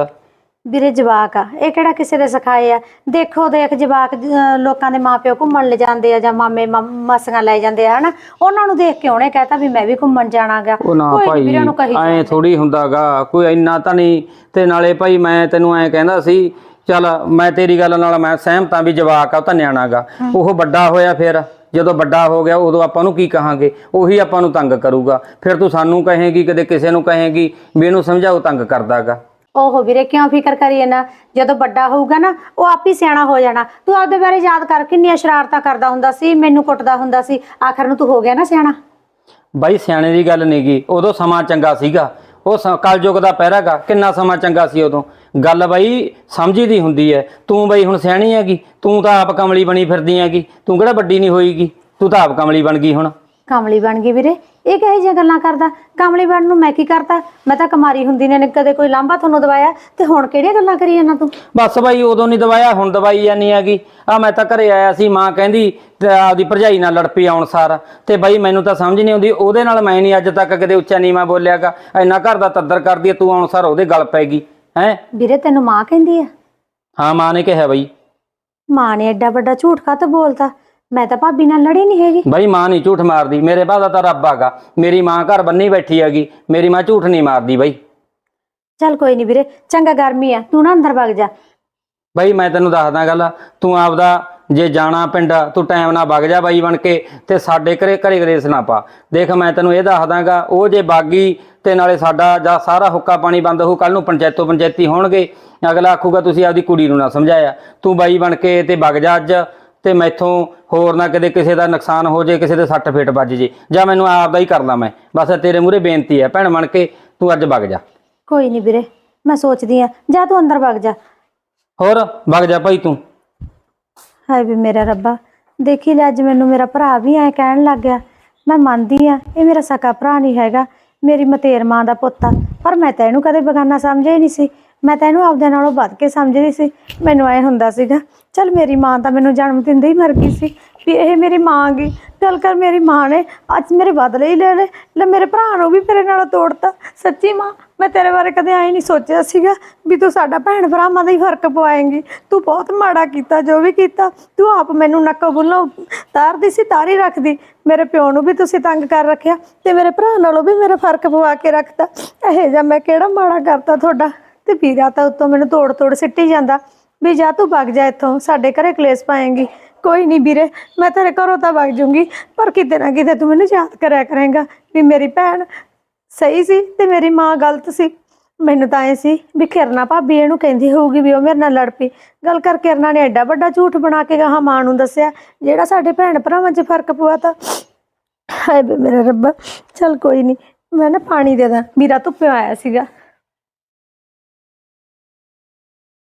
ਵੀਰੇ ਜਵਾਕ ਆ ਇਹ ਕਿਹੜਾ ਕਿਸੇ ਦੇ ਸਿਖਾਏ ਆ? ਦੇਖੋ ਦੇਖ ਜਵਾਕ ਅਹ, ਲੋਕਾਂ ਦੇ ਮਾਪਿਓ ਘੁੰਮਣ ਲੈ ਜਾਂਦੇ ਆ ਜਾਂ ਮਾਮੇ ਮਾਸੀਆਂ ਲੈ ਜਾਂਦੇ ਆ ਹਨਾ? ਉਹਨਾਂ ਨੂੰ ਦੇਖ ਕੇ ਉਹਨੇ ਕਹਤਾ ਵੀ ਮੈਂ ਵੀ ਘੁੰਮਣ ਜਾਣਾਗਾ। ਉਹ ਨਾ ਕੋਈ ਨੀ ਉਹਨੂੰ ਕਹੀ ਐ ਥੋੜੀ ਹੁੰਦਾਗਾ ਕੋਈ ਇੰਨਾ ਤਾਂ ਨਹੀਂ ਤੇ ਨਾਲੇ ਭਾਈ ਮੈਂ ਤੈਨੂੰ ਐ ਕਹਿੰਦਾ ਸੀ ਚੱਲ ਮੈਂ ਤੇਰੀ ਗੱਲ ਨਾਲ ਮੈਂ ਸਹਿਮਤ ਹਾਂ ਵੀ ਜਵਾਕ ਆ ਉਹ ਤਾਂ ਨਿਆਣਾਗਾ। ਉਹ ਵੱਡਾ ਹੋਇਆ ਫਿਰ ਜਦੋਂ ਵੱਡਾ ਹੋ ਗਿਆ ਉਦੋਂ ਆਪਾਂ ਨੂੰ ਕੀ ਕਹਾਂਗੇ? ਉਹੀ ਆਪਾਂ ਨੂੰ ਤੰਗ ਕਰੂਗਾ। ਫਿਰ ਤੂੰ ਸਾਨੂੰ ਕਹੇਗੀ ਕਦੇ ਕਿਸੇ ਨੂੰ ਕਹੇਗੀ ਵੀ ਇਹਨੂੰ ਸਮਝਾਓ ਤੰਗ ਕਰਦਾਗਾ। ਓਹੋ ਵੀਰੇ, ਕਿਉਂ ਫਿਕਰ ਕਰੀ ਨਾ ਜਦੋਂ ਵੱਡਾ ਹੋਊਗਾ ਨਾ, ਉਹ ਆਪ ਹੀ ਸਿਆਣਾ ਹੋ ਜਾਣਾ। ਤੂੰ ਆਪਦੇ ਬਾਰੇ ਯਾਦ ਕਰ, ਕਿੰਨੀਆਂ ਸ਼ਰਾਰਤਾਂ ਕਰਦਾ ਹੁੰਦਾ ਸੀ, ਮੈਨੂੰ ਕੁੱਟਦਾ ਹੁੰਦਾ ਸੀ। ਆਖਰ ਨੂੰ ਤੂੰ ਹੋ ਗਿਆ ਨਾ ਸਿਆਣਾ? ਬਾਈ, ਸਿਆਣੇ ਦੀ ਗੱਲ ਨਹੀਂ ਗੀ ਉਦੋਂ ਸਮਾਂ ਚੰਗਾ ਸੀਗਾ। ਉਹ ਸ- ਕਲਯੁਗ ਦਾ ਪਹਿਰਾਗਾ ਕਿੰਨਾ ਸਮਾਂ ਚੰਗਾ ਸੀ ਉਦੋਂ? ਗੱਲ ਬਾਈ ਸਮਝੀ ਦੀ ਹੁੰਦੀ ਹੈ ਤੂੰ ਬਾਈ, ਹੁਣ ਸਿਆਣੀ ਹੈਗੀ। ਤੂੰ ਤਾਂ ਆਪ ਕਮਲੀ ਬਣੀ ਫਿਰਦੀ ਹੈਗੀ। ਤੂੰ ਕਿਹੜਾ ਵੱਡੀ ਨਹੀਂ ਹੋਈਗੀ? ਤੂੰ ਤਾਂ ਆਪ ਕਮਲੀ ਬਣ ਗਈ ਹੁਣ। ਕਮਲੀ ਬਣ ਗਈ ਵੀਰੇ। ਇਹ ਕਿਹੋ ਜਿਹੀਆਂ ਗੱਲਾਂ ਕਰਦਾ? ਕਮਲੀ ਬਣਨ ਨੂੰ ਮੈਂ ਕੀ ਕਰਤਾ? ਮੈਂ ਤਾਂ ਕੁਮਾਰੀ ਹੁੰਦੀ ਨੇ ਕਦੇ ਕੋਈ ਲਾਂਭਾ ਤੁਹਾਨੂੰ ਦਵਾਇਆ? ਤੇ ਹੁਣ ਕਿਹੜੀਆਂ ਗੱਲਾਂ ਕਰੀ ਜਾਂਦਾ ਤੂੰ? ਬਸ ਬਾਈ ਉਦੋਂ ਨਹੀਂ ਦਵਾਇਆ ਹੁਣ ਦਵਾਈ ਜਾਨੀ ਹੈਗੀ। ਆ ਮੈਂ ਤਾਂ ਘਰੇ ਆਇਆ ਸੀ ਮਾਂ ਕਹਿੰਦੀ ਤੇ ਆਪਦੀ ਭਰਜਾਈ ਨਾਲ ਲੜ ਪਈ ਆਉਣ ਸਾਰ। ਤੇ ਬਾਈ ਮੈਨੂੰ ਤਾਂ ਸਮਝ ਨਹੀਂ ਆਉਂਦੀ ਉਹਦੇ ਨਾਲ ਮੈਂ ਨਹੀਂ ਅੱਜ ਤੱਕ ਕਦੇ ਉੱਚਾ ਨੀਵਾਂ ਬੋਲਿਆਗਾ। ਇੰਨਾ ਘਰ ਦਾ ਤੱਦਰ ਕਰਦੀ ਐ ਤੂੰ ਆਉਣ ਸਾਰ ਉਹਦੇ ਗਲ ਪੈਗੀ ਹੈ? ਵੀਰੇ ਤੈਨੂੰ ਮਾਂ ਕਹਿੰਦੀ ਆ? ਹਾਂ ਮਾਂ ਨੇ ਕਿਹਾ ਬਾਈ। ਮਾਂ ਨੇ ਐਡਾ ਵੱਡਾ ਝੂਠ ਕਾਤ ਬੋਲਤਾ? ਮੈਂ ਤਾਂ ਭਾਬੀ ਨਾਲ ਲੜੀ ਨਹੀਂ ਹੈਗੀ। ਬਾਈ ਮਾਂ ਨਹੀਂ ਝੂਠ ਮਾਰਦੀ ਮੇਰੇ ਬਾਦਾ ਤਾਂ ਰੱਬ ਆਗਾ ਮੇਰੀ ਮਾਂ ਘਰ ਬੰਨੀ ਬੈਠੀ ਹੈਗੀ ਮੇਰੀ ਮਾਂ ਝੂਠ ਨਹੀਂ ਮਾਰਦੀ ਬਾਈ। ਚੱਲ ਕੋਈ ਨਹੀਂ ਵੀਰੇ ਚੰਗਾ ਗਰਮੀ ਆ ਤੂੰ ਨਾ ਅੰਦਰ ਵਗ ਜਾ। ਬਾਈ ਮੈਂ ਤੈਨੂੰ ਦੱਸਦਾ ਗੱਲ ਤੂੰ ਆਪਦਾ ਜੇ ਜਾਣਾ ਪਿੰਡ ਤੂੰ ਟਾਈਮ ਨਾਲ ਵਗ ਜਾ ਬਾਈ ਬਣ ਕੇ ਤੇ ਸਾਡੇ ਘਰੇ ਘਰੇ ਗਰੇਸ ਨਾ ਪਾ। ਦੇਖ ਮੈਂ ਤੈਨੂੰ ਇਹ ਦੱਸਦਾਗਾ ਉਹ ਜੇ ਬਾਗੀ ਤੇ ਨਾਲੇ ਸਾਡਾ ਜਾਂ ਸਾਰਾ ਹੁੱਕਾ ਪਾਣੀ ਬੰਦ ਹੋਊ ਕੱਲ ਨੂੰ ਪੰਚਾਇਤੋਂ ਪੰਚਾਇਤੀ ਹੋਣਗੇ। ਅਗਲਾ ਆਖੂਗਾ ਤੁਸੀਂ ਆਪਦੀ ਕੁੜੀ ਨੂੰ ਨਾ ਸਮਝਾਇਆ। ਤੂੰ ਬਾਈ ਬਣ ਕੇ ਤੇ ਵਗ ਜਾ ਅੱਜ। ਤੇ ਮੈਥੋਂ ਹੋਰ ਨਾ ਕਦੇ ਕਿਸੇ ਦਾ ਨੁਕਸਾਨ ਹੋ ਜੇ ਕਿਸੇ ਦੇ ਸੱਟ ਫੇਟ ਵੱਜ ਜੇ ਜਾਂ ਮੈਨੂੰ ਆਪਦਾ ਹੀ ਕਰਦਾ ਮੈਂ। ਬਸ ਤੇਰੇ ਮੂਹਰੇ ਬੇਨਤੀ ਹੈ ਭੈਣ ਬਣ ਕੇ ਤੂੰ ਅੱਜ ਵਗ ਜਾ। ਕੋਈ ਨਹੀਂ ਵੀਰੇ ਮੈਂ ਸੋਚਦੀ ਆ ਜਾ ਤੂੰ ਅੰਦਰ ਵਗ ਜਾ। ਹੋਰ ਵਗ ਜਾ ਭਾਈ ਤੂੰ। ਹਾਏ ਵੀ ਮੇਰਾ ਰੱਬਾ ਦੇਖੀ ਲੈ ਅੱਜ ਮੈਨੂੰ ਮੇਰਾ ਭਰਾ ਵੀ ਐ ਕਹਿਣ ਲੱਗ ਗਿਆ। ਮੈਂ ਮੰਨਦੀ ਆ ਇਹ ਮੇਰਾ ਸਕਾ ਭਰਾ ਨਹੀਂ ਹੈਗਾ ਮੇਰੀ ਮਤੇਰ ਮਾਂ ਦਾ ਪੁੱਤ ਆ। ਪਰ ਮੈਂ ਤਾਂ ਇਹਨੂੰ ਕਦੇ ਬਗਾਨਾ ਸਮਝਿਆ ਹੀ ਨਹੀਂ ਸੀ। ਮੈਂ ਤਾਂ ਇਹਨੂੰ ਆਪਦੇ ਨਾਲੋਂ ਵੱਧ ਕੇ ਸਮਝਦੀ ਸੀ। ਮੈਨੂੰ ਐ ਹੁੰਦਾ ਸੀਗਾ ਚਲ ਮੇਰੀ ਮਾਂ ਤਾਂ ਮੈਨੂੰ ਜਨਮ ਦਿੰਦੇ ਹੀ ਮਰ ਗਈ ਸੀ, ਵੀ ਇਹ ਮੇਰੀ ਮਾਂ ਗਈ। ਚੱਲ ਕਰ ਮੇਰੀ ਮਾਂ ਨੇ, ਅੱਜ ਮੇਰੇ ਬਦਲੇ ਹੀ ਲੈ ਲਏ। ਲੈ ਮੇਰੇ ਭਰਾ ਨੂੰ ਵੀ ਮੇਰੇ ਨਾਲ ਤੋੜਤਾ। ਸੱਚੀ ਮਾਂ, ਮੈਂ ਤੇਰੇ ਬਾਰੇ ਕਦੇ ਐ ਨਹੀਂ ਸੋਚਿਆ ਸੀਗਾ ਵੀ ਤੂੰ ਸਾਡਾ ਭੈਣ ਭਰਾਵਾਂ ਦਾ ਹੀ ਫ਼ਰਕ ਪਵਾਏਂਗੀ। ਤੂੰ ਬਹੁਤ ਮਾੜਾ ਕੀਤਾ, ਜੋ ਵੀ ਕੀਤਾ, ਤੂੰ ਆਪ ਮੈਨੂੰ ਨੱਕੋ ਬੁੱਲੋਂ ਤਾਰਦੀ ਸੀ, ਤਾਰੀ ਰੱਖਦੀ। ਮੇਰੇ ਪਿਓ ਨੂੰ ਵੀ ਤੁਸੀਂ ਤੰਗ ਕਰ ਰੱਖਿਆ ਤੇ ਮੇਰੇ ਭਰਾ ਨਾਲੋਂ ਵੀ ਮੇਰਾ ਫ਼ਰਕ ਪਵਾ ਕੇ ਰੱਖਤਾ। ਇਹ ਜਾਂ ਮੈਂ ਕਿਹੜਾ ਮਾੜਾ ਕਰਤਾ ਤੁਹਾਡਾ? ਤੇ ਵੀਰਾ ਤਾਂ ਉੱਤੋਂ ਮੈਨੂੰ ਤੋੜ ਤੋੜ ਸਿੱਟੀ ਜਾਂਦਾ। ਵੀ ਜਾ ਤੂੰ ਵਗ ਜਾ ਇੱਥੋਂ, ਸਾਡੇ ਘਰੇ ਕਲੇਸ਼ ਪਾਏਂਗੀ। ਕੋਈ ਨਹੀਂ ਵੀਰੇ, ਮੈਂ ਤੇਰੇ ਘਰੋਂ ਤਾਂ ਵਗ ਜੂੰਗੀ ਪਰ ਕਿਤੇ ਨਾ ਕਿਤੇ ਤੂੰ ਮੈਨੂੰ ਯਾਦ ਕਰਿਆ ਕਰੇਂਗਾ ਵੀ ਮੇਰੀ ਭੈਣ ਸਹੀ ਸੀ ਤੇ ਮੇਰੀ ਮਾਂ ਗਲਤ ਸੀ। ਮੈਨੂੰ ਤਾਂ ਐ ਸੀ ਵੀ ਕਿਰਨਾ ਭਾਬੀ ਇਹਨੂੰ ਕਹਿੰਦੀ ਹੋਊਗੀ ਵੀ ਉਹ ਮੇਰੇ ਨਾਲ ਲੜ ਪਈ। ਗੱਲ ਕਰ ਕਿਰਨਾ ਨੇ ਐਡਾ ਵੱਡਾ ਝੂਠ ਬਣਾ ਕੇ ਗਾਹਾਂ ਮਾਂ ਨੂੰ ਦੱਸਿਆ, ਜਿਹੜਾ ਸਾਡੇ ਭੈਣ ਭਰਾਵਾਂ 'ਚ ਫ਼ਰਕ ਪਵਾਤਾ ਹਾਏ ਬੇ ਮੇਰਾ ਰੱਬਾ, ਚੱਲ ਕੋਈ ਨਹੀਂ ਮੈਂ ਨਾ ਪਾਣੀ ਦੇ ਦਾਂ, ਵੀਰਾ ਧੁੱਪੇ ਆਇਆ ਸੀਗਾ।